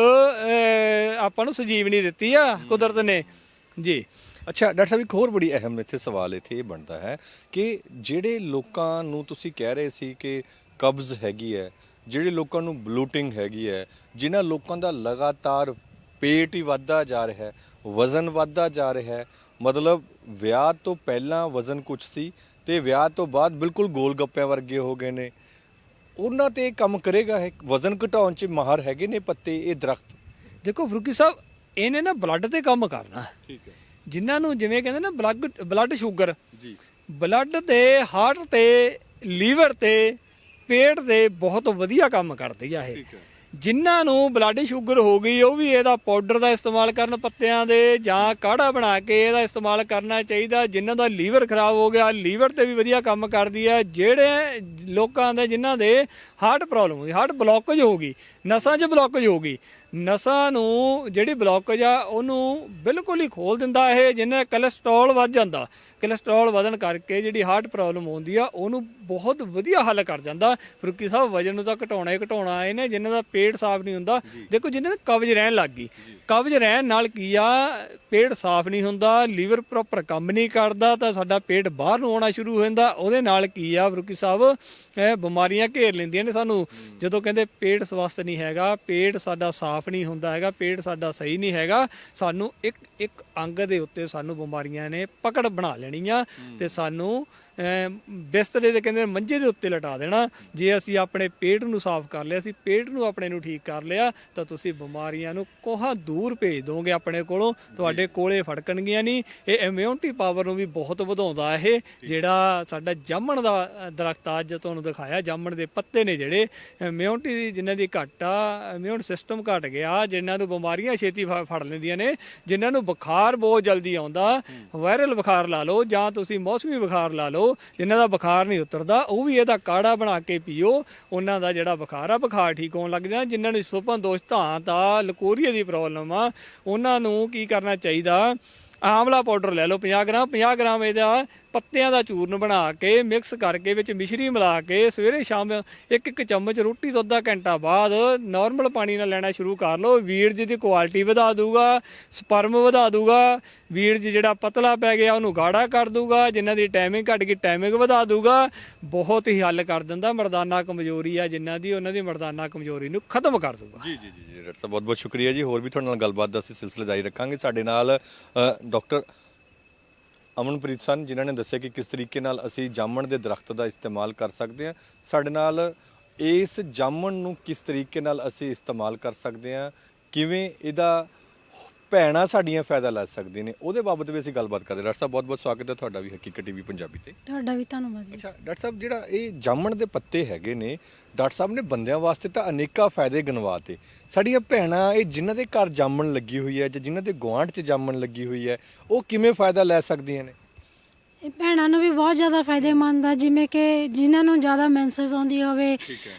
ਆਪਾਂ ਨੂੰ ਸਜੀਵਨੀ ਦਿੱਤੀ ਆ ਕੁਦਰਤ ਨੇ। ਜੀ। ਅੱਛਾ ਡਾਕਟਰ ਸਾਹਿਬ ਇੱਕ ਹੋਰ ਬੜੀ ਅਹਿਮ ਇੱਥੇ ਸਵਾਲ ਇੱਥੇ ਇਹ ਬਣਦਾ ਹੈ ਕਿ ਜਿਹੜੇ ਲੋਕਾਂ ਨੂੰ ਤੁਸੀਂ ਕਹਿ ਰਹੇ ਸੀ ਕਿ ਕਬਜ਼ ਹੈਗੀ ਹੈ ਜਿਹੜੇ ਲੋਕਾਂ ਨੂੰ ਬਲੂਟਿੰਗ ਹੈਗੀ ਹੈ ਜਿਨ੍ਹਾਂ ਲੋਕਾਂ ਦਾ ਲਗਾਤਾਰ ਪੇਟ ਹੀ ਵੱਧਦਾ ਜਾ ਰਿਹਾ ਹੈ ਵਜ਼ਨ ਵੱਧਦਾ ਜਾ ਰਿਹਾ ਹੈ ਮਤਲਬ ਵਿਆਹ ਤੋਂ ਪਹਿਲਾਂ ਵਜ਼ਨ ਕੁਝ ਸੀ ਤੇ ਵਿਆਹ ਤੋਂ ਬਾਅਦ ਬਿਲਕੁਲ ਗੋਲ ਗੱਪਿਆਂ ਵਰਗੇ ਹੋ ਗਏ ਨੇ। ਉਹਨਾਂ ਤੇ ਇਹ ਕੰਮ ਕਰੇਗਾ ਇਹ? ਵਜ਼ਨ ਘਟਾਉਣ 'ਚ ਮਾਹਰ ਹੈਗੇ ਨੇ ਪੱਤੇ ਇਹ ਦਰਖਤ? ਦੇਖੋ ਫਰੂਕੀ ਸਾਹਿਬ ਇਹਨੇ ਨਾ ਬਲੱਡ ਤੇ ਕੰਮ ਕਰਨਾ। ਠੀਕ ਹੈ। ਜਿਨ੍ਹਾਂ ਨੂੰ ਜਿਵੇਂ ਕਹਿੰਦੇ ਨਾ ਬਲੱਡ ਬਲੱਡ ਸ਼ੂਗਰ ਜੀ। ਬਲੱਡ ਤੇ ਹਾਰਟ ਤੇ ਲੀਵਰ ਤੇ ਪੇਟ ਤੇ ਬਹੁਤ ਵਧੀਆ ਕੰਮ ਕਰਦੀ ਆ ਇਹ। ਜਿਨ੍ਹਾਂ ਨੂੰ ਬਲੱਡ ਸ਼ੂਗਰ ਹੋ ਗਈ, ਉਹ ਵੀ ਇਹਦਾ ਪਾਊਡਰ ਦਾ ਇਸਤੇਮਾਲ ਕਰਨ ਪੱਤਿਆਂ ਦੇ ਜਾਂ ਕਾੜਾ ਬਣਾ ਕੇ ਇਹਦਾ ਇਸਤੇਮਾਲ ਕਰਨਾ ਚਾਹੀਦਾ, ਜਿਨ੍ਹਾਂ ਦਾ ਲੀਵਰ ਖਰਾਬ ਹੋ ਗਿਆ, ਲੀਵਰ ਤੇ ਵੀ ਵਧੀਆ ਕੰਮ ਕਰਦੀ ਹੈ, ਜਿਹੜੇ ਲੋਕਾਂ ਦੇ, ਜਿਨ੍ਹਾਂ ਦੇ ਹਾਰਟ ਪ੍ਰੋਬਲਮ ਹੋ ਗਈ ਹਾਰਟ ਬਲੌਕੇਜ ਹੋ ਗਈ, ਨਸਾਂ 'ਚ ਬਲੌਕੇਜ ਹੋ ਗਈ ਨਸਾਂ ਨੂੰ ਜਿਹੜੀ ਬਲੌਕੇਜ ਆ ਉਹਨੂੰ ਬਿਲਕੁਲ ਹੀ ਖੋਲ ਦਿੰਦਾ ਇਹ ਜਿਹਨੇ ਕੋਲੇਸਟ੍ਰੋਲ ਵੱਧ ਜਾਂਦਾ। ਕੋਲੇਸਟ੍ਰੋਲ ਵਧਣ ਕਰਕੇ ਜਿਹੜੀ ਹਾਰਟ ਪ੍ਰੋਬਲਮ ਹੁੰਦੀ ਆ ਉਹਨੂੰ ਬਹੁਤ ਵਧੀਆ ਹੱਲ ਕਰ ਜਾਂਦਾ। ਫਰੂਕੀ ਸਾਹਿਬ ਵਜਨ ਨੂੰ ਤਾਂ ਘਟਾਉਣਾ ਹੀ ਘਟਾਉਣਾ ਇਹਨੇ ਜਿਨ੍ਹਾਂ ਦਾ ਪੇਟ ਸਾਫ਼ ਨਹੀਂ ਹੁੰਦਾ ਦੇਖੋ ਜਿਨ੍ਹਾਂ ਨੂੰ ਕਬਜ਼ ਰਹਿਣ ਲੱਗ ਗਈ। ਕਬਜ਼ ਰਹਿਣ ਨਾਲ ਕੀ ਆ ਪੇਟ ਸਾਫ਼ ਨਹੀਂ ਹੁੰਦਾ ਲੀਵਰ ਪ੍ਰੋਪਰ ਕੰਮ ਨਹੀਂ ਕਰਦਾ ਤਾਂ ਸਾਡਾ ਪੇਟ ਬਾਹਰ ਨੂੰ ਆਉਣਾ ਸ਼ੁਰੂ ਹੋ ਜਾਂਦਾ। ਉਹਦੇ ਨਾਲ ਕੀ ਆ ਫਰੂਕੀ ਸਾਹਿਬ ਇਹ ਬਿਮਾਰੀਆਂ ਘੇਰ ਲੈਂਦੀਆਂ ਨੇ ਸਾਨੂੰ। ਜਦੋਂ ਕਹਿੰਦੇ ਪੇਟ ਸਵਸਥ ਨਹੀਂ ਹੈਗਾ ਪੇਟ ਸਾਡਾ ਸਾਫ਼ ਨਹੀਂ ਹੁੰਦਾ ਹੈਗਾ ਪੇਟ ਸਾਡਾ ਸਹੀ ਨਹੀਂ ਹੈਗਾ ਸਾਨੂੰ ਇੱਕ ਇੱਕ ਅੰਗ ਦੇ ਉੱਤੇ ਸਾਨੂੰ ਬਿਮਾਰੀਆਂ ਨੇ ਪਕੜ ਬਣਾ ਲੈਣੀਆਂ ਤੇ ਸਾਨੂੰ ਬਿਸਤਰੇ ਦੇ ਕਹਿੰਦੇ ਮੰਜੇ ਦੇ ਉੱਤੇ ਲਟਾ ਦੇਣਾ। ਜੇ ਅਸੀਂ ਆਪਣੇ ਪੇਟ ਨੂੰ ਸਾਫ਼ ਕਰ ਲਿਆ ਅਸੀਂ ਪੇਟ ਨੂੰ ਆਪਣੇ ਨੂੰ ਠੀਕ ਕਰ ਲਿਆ ਤਾਂ ਤੁਸੀਂ ਬਿਮਾਰੀਆਂ ਨੂੰ ਕੋਹਾਂ ਦੂਰ ਭੇਜ ਦੋਗੇ ਆਪਣੇ ਕੋਲੋਂ। ਤੁਹਾਡੇ ਕੋਲੇ ਫੜਕਣਗੀਆਂ ਨਹੀਂ। ਇਹ ਇਮਿਊਨਿਟੀ ਪਾਵਰ ਨੂੰ ਵੀ ਬਹੁਤ ਵਧਾਉਂਦਾ ਇਹ ਜਿਹੜਾ ਸਾਡਾ ਜਾਮਣ ਦਾ ਦਰਖਤ ਅੱਜ ਤੁਹਾਨੂੰ ਦਿਖਾਇਆ ਜਾਮਣ ਦੇ ਪੱਤੇ ਨੇ ਜਿਹੜੇ। ਇਮਿਊਨਿਟੀ ਜਿਨ੍ਹਾਂ ਦੀ ਘੱਟ ਇਮਿਊਨ ਸਿਸਟਮ ਘਟ ਗਿਆ ਜਿਨ੍ਹਾਂ ਨੂੰ ਬਿਮਾਰੀਆਂ ਛੇਤੀ ਫੜ ਲੈਂਦੀਆਂ ਨੇ ਜਿਨ੍ਹਾਂ ਨੂੰ ਬੁਖਾਰ ਬਹੁਤ ਜਲਦੀ ਆਉਂਦਾ। ਵਾਇਰਲ ਬੁਖਾਰ ਲਾ ਲਓ ਜਾਂ ਤੁਸੀਂ ਮੌਸਮੀ ਬੁਖਾਰ ਲਾ ਲਓ ਜਿਨ੍ਹਾਂ ਦਾ ਬੁਖਾਰ ਨਹੀਂ ਉਤਰਦਾ, ਉਹ ਵੀ ਇਹਦਾ ਕਾੜਾ ਬਣਾ ਕੇ ਪੀਓ। ਉਹਨਾਂ ਦਾ ਜਿਹੜਾ ਬੁਖਾਰ ਆ, ਬੁਖਾਰ ਠੀਕ ਹੋਣ ਲੱਗ ਜਾਂਦਾ। ਜਿਨ੍ਹਾਂ ਨੂੰ ਸੁਪਨ ਦੋਸ਼ ਧਾਂਤ ਆ ਲਕੋਰੀਆ ਦੀ ਪ੍ਰੋਬਲਮ ਆ, ਉਹਨਾਂ ਨੂੰ ਕੀ ਕਰਨਾ ਚਾਹੀਦਾ? ਆਮਲਾ ਪਾਊਡਰ ਲੈ ਲਓ 50 ਗ੍ਰਾਮ। 50 ਗ੍ਰਾਮ ਇਹਦਾ ਪੱਤਿਆਂ ਦਾ ਚੂਰਨ ਬਣਾ ਕੇ ਮਿਕਸ ਕਰਕੇ ਵਿੱਚ ਮਿਸ਼ਰੀ ਮਿਲਾ ਕੇ ਸਵੇਰੇ ਸ਼ਾਮ ਇੱਕ ਇੱਕ ਚਮਚ ਰੋਟੀ ਤੋਂ ਅੱਧਾ ਘੰਟਾ ਬਾਅਦ ਨਾਰਮਲ ਪਾਣੀ ਨਾਲ ਲੈਣਾ ਸ਼ੁਰੂ ਕਰ ਲਓ। ਵੀਰਜ ਦੀ ਕੁਆਲਿਟੀ ਵਧਾ ਦੂਗਾ ਸਪਰਮ ਵਧਾ ਦੂਗਾ ਵੀਰਜ ਜਿਹੜਾ ਪਤਲਾ ਪੈ ਗਿਆ ਉਹਨੂੰ ਗਾੜਾ ਕਰ ਦੂਗਾ ਜਿਨ੍ਹਾਂ ਦੀ ਟਾਈਮਿੰਗ ਘਟ ਗਈ ਟਾਈਮਿੰਗ ਵਧਾ ਦੂਗਾ ਬਹੁਤ ਹੀ ਹੱਲ ਕਰ ਦਿੰਦਾ ਮਰਦਾਨਾ ਕਮਜ਼ੋਰੀ ਆ ਜਿਨ੍ਹਾਂ ਦੀ ਉਹਨਾਂ ਦੀ ਮਰਦਾਨਾ ਕਮਜ਼ੋਰੀ ਨੂੰ ਖਤਮ ਕਰ ਦੂਗਾ ਜੀ ਜੀ ਜੀ ਡਾਕਟਰ ਸਾਹਿਬ ਬਹੁਤ ਬਹੁਤ ਸ਼ੁਕਰੀਆ ਜੀ। ਹੋਰ ਵੀ ਤੁਹਾਡੇ ਨਾਲ ਗੱਲਬਾਤ ਦਾ ਅਸੀਂ ਸਿਲਸਿਲਾ ਜਾਰੀ ਰੱਖਾਂਗੇ। ਸਾਡੇ ਨਾਲ ਅ, ਡਾਕਟਰ ਅਮਨਪ੍ਰੀਤ ਸਨ, ਜਿਨ੍ਹਾਂ ਨੇ ਦੱਸਿਆ ਕਿ ਕਿਸ ਤਰੀਕੇ ਨਾਲ ਅਸੀਂ ਜਾਮਣ ਦੇ ਦਰਖਤ ਦਾ ਇਸਤੇਮਾਲ ਕਰ ਸਕਦੇ ਹਾਂ। ਸਾਡੇ ਨਾਲ ਇਸ ਜਾਮਣ ਨੂੰ ਕਿਸ ਤਰੀਕੇ ਨਾਲ ਅਸੀਂ ਇਸਤੇਮਾਲ ਕਰ ਸਕਦੇ ਹਾਂ? ਕਿਵੇਂ ਇਹਦਾ ਭੈਣਾਂ ਸਾਡੀਆਂ ਫਾਇਦਾ ਲੈ ਸਕਦੀਆਂ ਨੇ। ਉਹਦੇ ਬਾਬਤ ਵੀ ਅਸੀਂ ਗੱਲਬਾਤ ਕਰਦੇ ਡਾਕਟਰ ਸਾਹਿਬ ਬਹੁਤ ਬਹੁਤ ਸਵਾਗਤ ਹੈ ਤੁਹਾਡਾ ਵੀ ਹਕੀਕਤ ਟੀਵੀ ਪੰਜਾਬੀ ਤੇ। ਤੁਹਾਡਾ ਵੀ ਧੰਨਵਾਦ ਜੀ। ਅੱਛਾ ਡਾਕਟਰ ਸਾਹਿਬ ਜਿਹੜਾ ਇਹ ਜਾਮਣ ਦੇ ਪੱਤੇ ਹੈਗੇ ਨੇ ਡਾਕਟਰ ਸਾਹਿਬ ਨੇ ਬੰਦਿਆਂ ਵਾਸਤੇ ਤਾਂ ਅਨੇਕਾਂ ਫਾਇਦੇ ਗਿਣਵਾਤੇ। ਸਾਡੀਆਂ ਭੈਣਾਂ ਇਹ ਜਿਨ੍ਹਾਂ ਦੇ ਘਰ ਜਾਮਣ ਲੱਗੀ ਹੋਈ ਹੈ ਜਾਂ ਜਿਨ੍ਹਾਂ ਦੇ ਗੁਆਂਢ 'ਚ ਜਾਮਣ ਲੱਗੀ ਹੋਈ ਹੈ ਉਹ ਕਿਵੇਂ ਫਾਇਦਾ ਲੈ ਸਕਦੀਆਂ ਨੇ? ਇਹ ਭੈਣਾਂ ਨੂੰ ਵੀ ਬਹੁਤ ਜ਼ਿਆਦਾ ਫਾਇਦੇਮੰਦ ਆ ਜਿਵੇਂ ਕਿ ਜਿਨ੍ਹਾਂ ਨੂੰ ਜ਼ਿਆਦਾ ਮੈਂਸਸ ਆਉਂਦੀ ਹੋਵੇ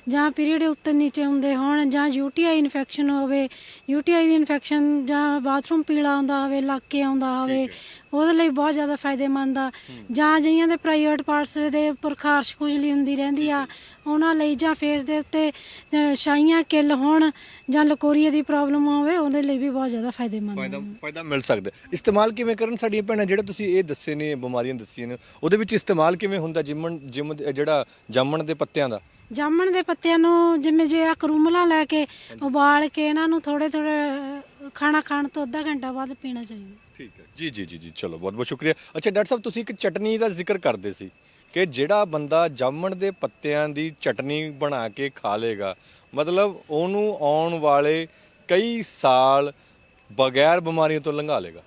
ਜਾਂ ਪੀਰੀਅਡ ਉੱਤੇ ਨੀਚੇ ਹੁੰਦੇ ਹੋਣ ਜਾਂ ਯੂਟੀਆਈ ਇਨਫੈਕਸ਼ਨ ਹੋਵੇ ਯੂਟੀਆਈ ਦੀ ਇਨਫੈਕਸ਼ਨ ਜਾਂ ਬਾਥਰੂਮ ਪੀਲਾ ਆਉਂਦਾ ਹੋਵੇ ਲੱਗ ਕੇ ਆਉਂਦਾ ਹੋਵੇ ਉਹਦੇ ਲਈ ਬਹੁਤ ਜ਼ਿਆਦਾ ਫਾਇਦੇਮੰਦ ਆ। ਜਾਂ ਜਿਹੀਆਂ ਦੇ ਪ੍ਰਾਈਵੇਟ ਪਾਰਟਸ ਦੇ ਉੱਪਰ ਖਾਰਸ਼ ਖੁਜਲੀ ਹੁੰਦੀ ਰਹਿੰਦੀ ਆ ਉਹਨਾਂ ਲਈ ਜਾਂ ਫੇਸ ਦੇ ਉੱਤੇ ਅ, ਛਾਈਆਂ ਕਿੱਲ ਹੋਣ ਜਾਂ ਲਕੋਰੀਆ ਦੀ ਪ੍ਰੋਬਲਮ ਹੋਵੇ ਉਹਦੇ ਲਈ ਵੀ ਬਹੁਤ ਜ਼ਿਆਦਾ ਫਾਇਦੇਮੰਦ ਫਾਇਦਾ ਆ ਫਾਇਦਾ ਮਿਲ ਸਕਦਾ ਹੈ। ਇਸਤੇਮਾਲ ਕਿਵੇਂ ਕਰਨ ਸਾਡੀਆਂ ਭੈਣਾਂ? ਜਿਹੜੇ ਤੁਸੀਂ ਇਹ ਦੱਸੇ ਨੇ ਬਿਮਾਰੀਆਂ ਦੱਸੀਆਂ ਨੇ ਉਹਦੇ ਵਿੱਚ ਇਸਤੇਮਾਲ ਕਿਵੇਂ ਹੁੰਦਾ ਜਿਮਣ ਜਿਮ ਜਿਹੜਾ ਜਾਮਣ ਦੇ ਪੱਤਿਆਂ ਦਾ? ਜਾਮਣ ਦੇ ਪੱਤਿਆਂ ਨੂੰ ਜਿਵੇਂ ਜੇ ਆ ਕਰੂਮਲਾ ਲੈ ਕੇ ਉਬਾਲ ਕੇ ਇਹਨਾਂ ਨੂੰ ਥੋੜੇ ਥੋੜੇ ਖਾਣਾ ਖਾਣ ਤੋਂ ਅੱਧਾ ਘੰਟਾ ਬਾਅਦ ਪੀਣਾ ਚਾਹੀਦਾ। ਠੀਕ ਹੈ। ਜੀ ਜੀ ਜੀ ਜੀ ਚਲੋ ਬਹੁਤ ਬਹੁਤ ਸ਼ੁਕਰੀਆ। ਅੱਛਾ ਡਾਕਟਰ ਸਾਹਿਬ ਤੁਸੀਂ ਇੱਕ ਚਟਨੀ ਦਾ ਜ਼ਿਕਰ ਕਰਦੇ ਸੀ। ਕਿ ਜਿਹੜਾ ਬੰਦਾ ਜਾਮਣ ਦੇ ਪੱਤਿਆਂ ਦੀ ਚਟਨੀ ਬਣਾ ਕੇ ਖਾ ਲੇਗਾ ਮਤਲਬ ਉਹਨੂੰ ਆਉਣ ਵਾਲੇ ਕਈ ਸਾਲ ਬਗੈਰ ਬਿਮਾਰੀਆਂ ਤੋਂ ਲੰਘਾ ਲੇਗਾ।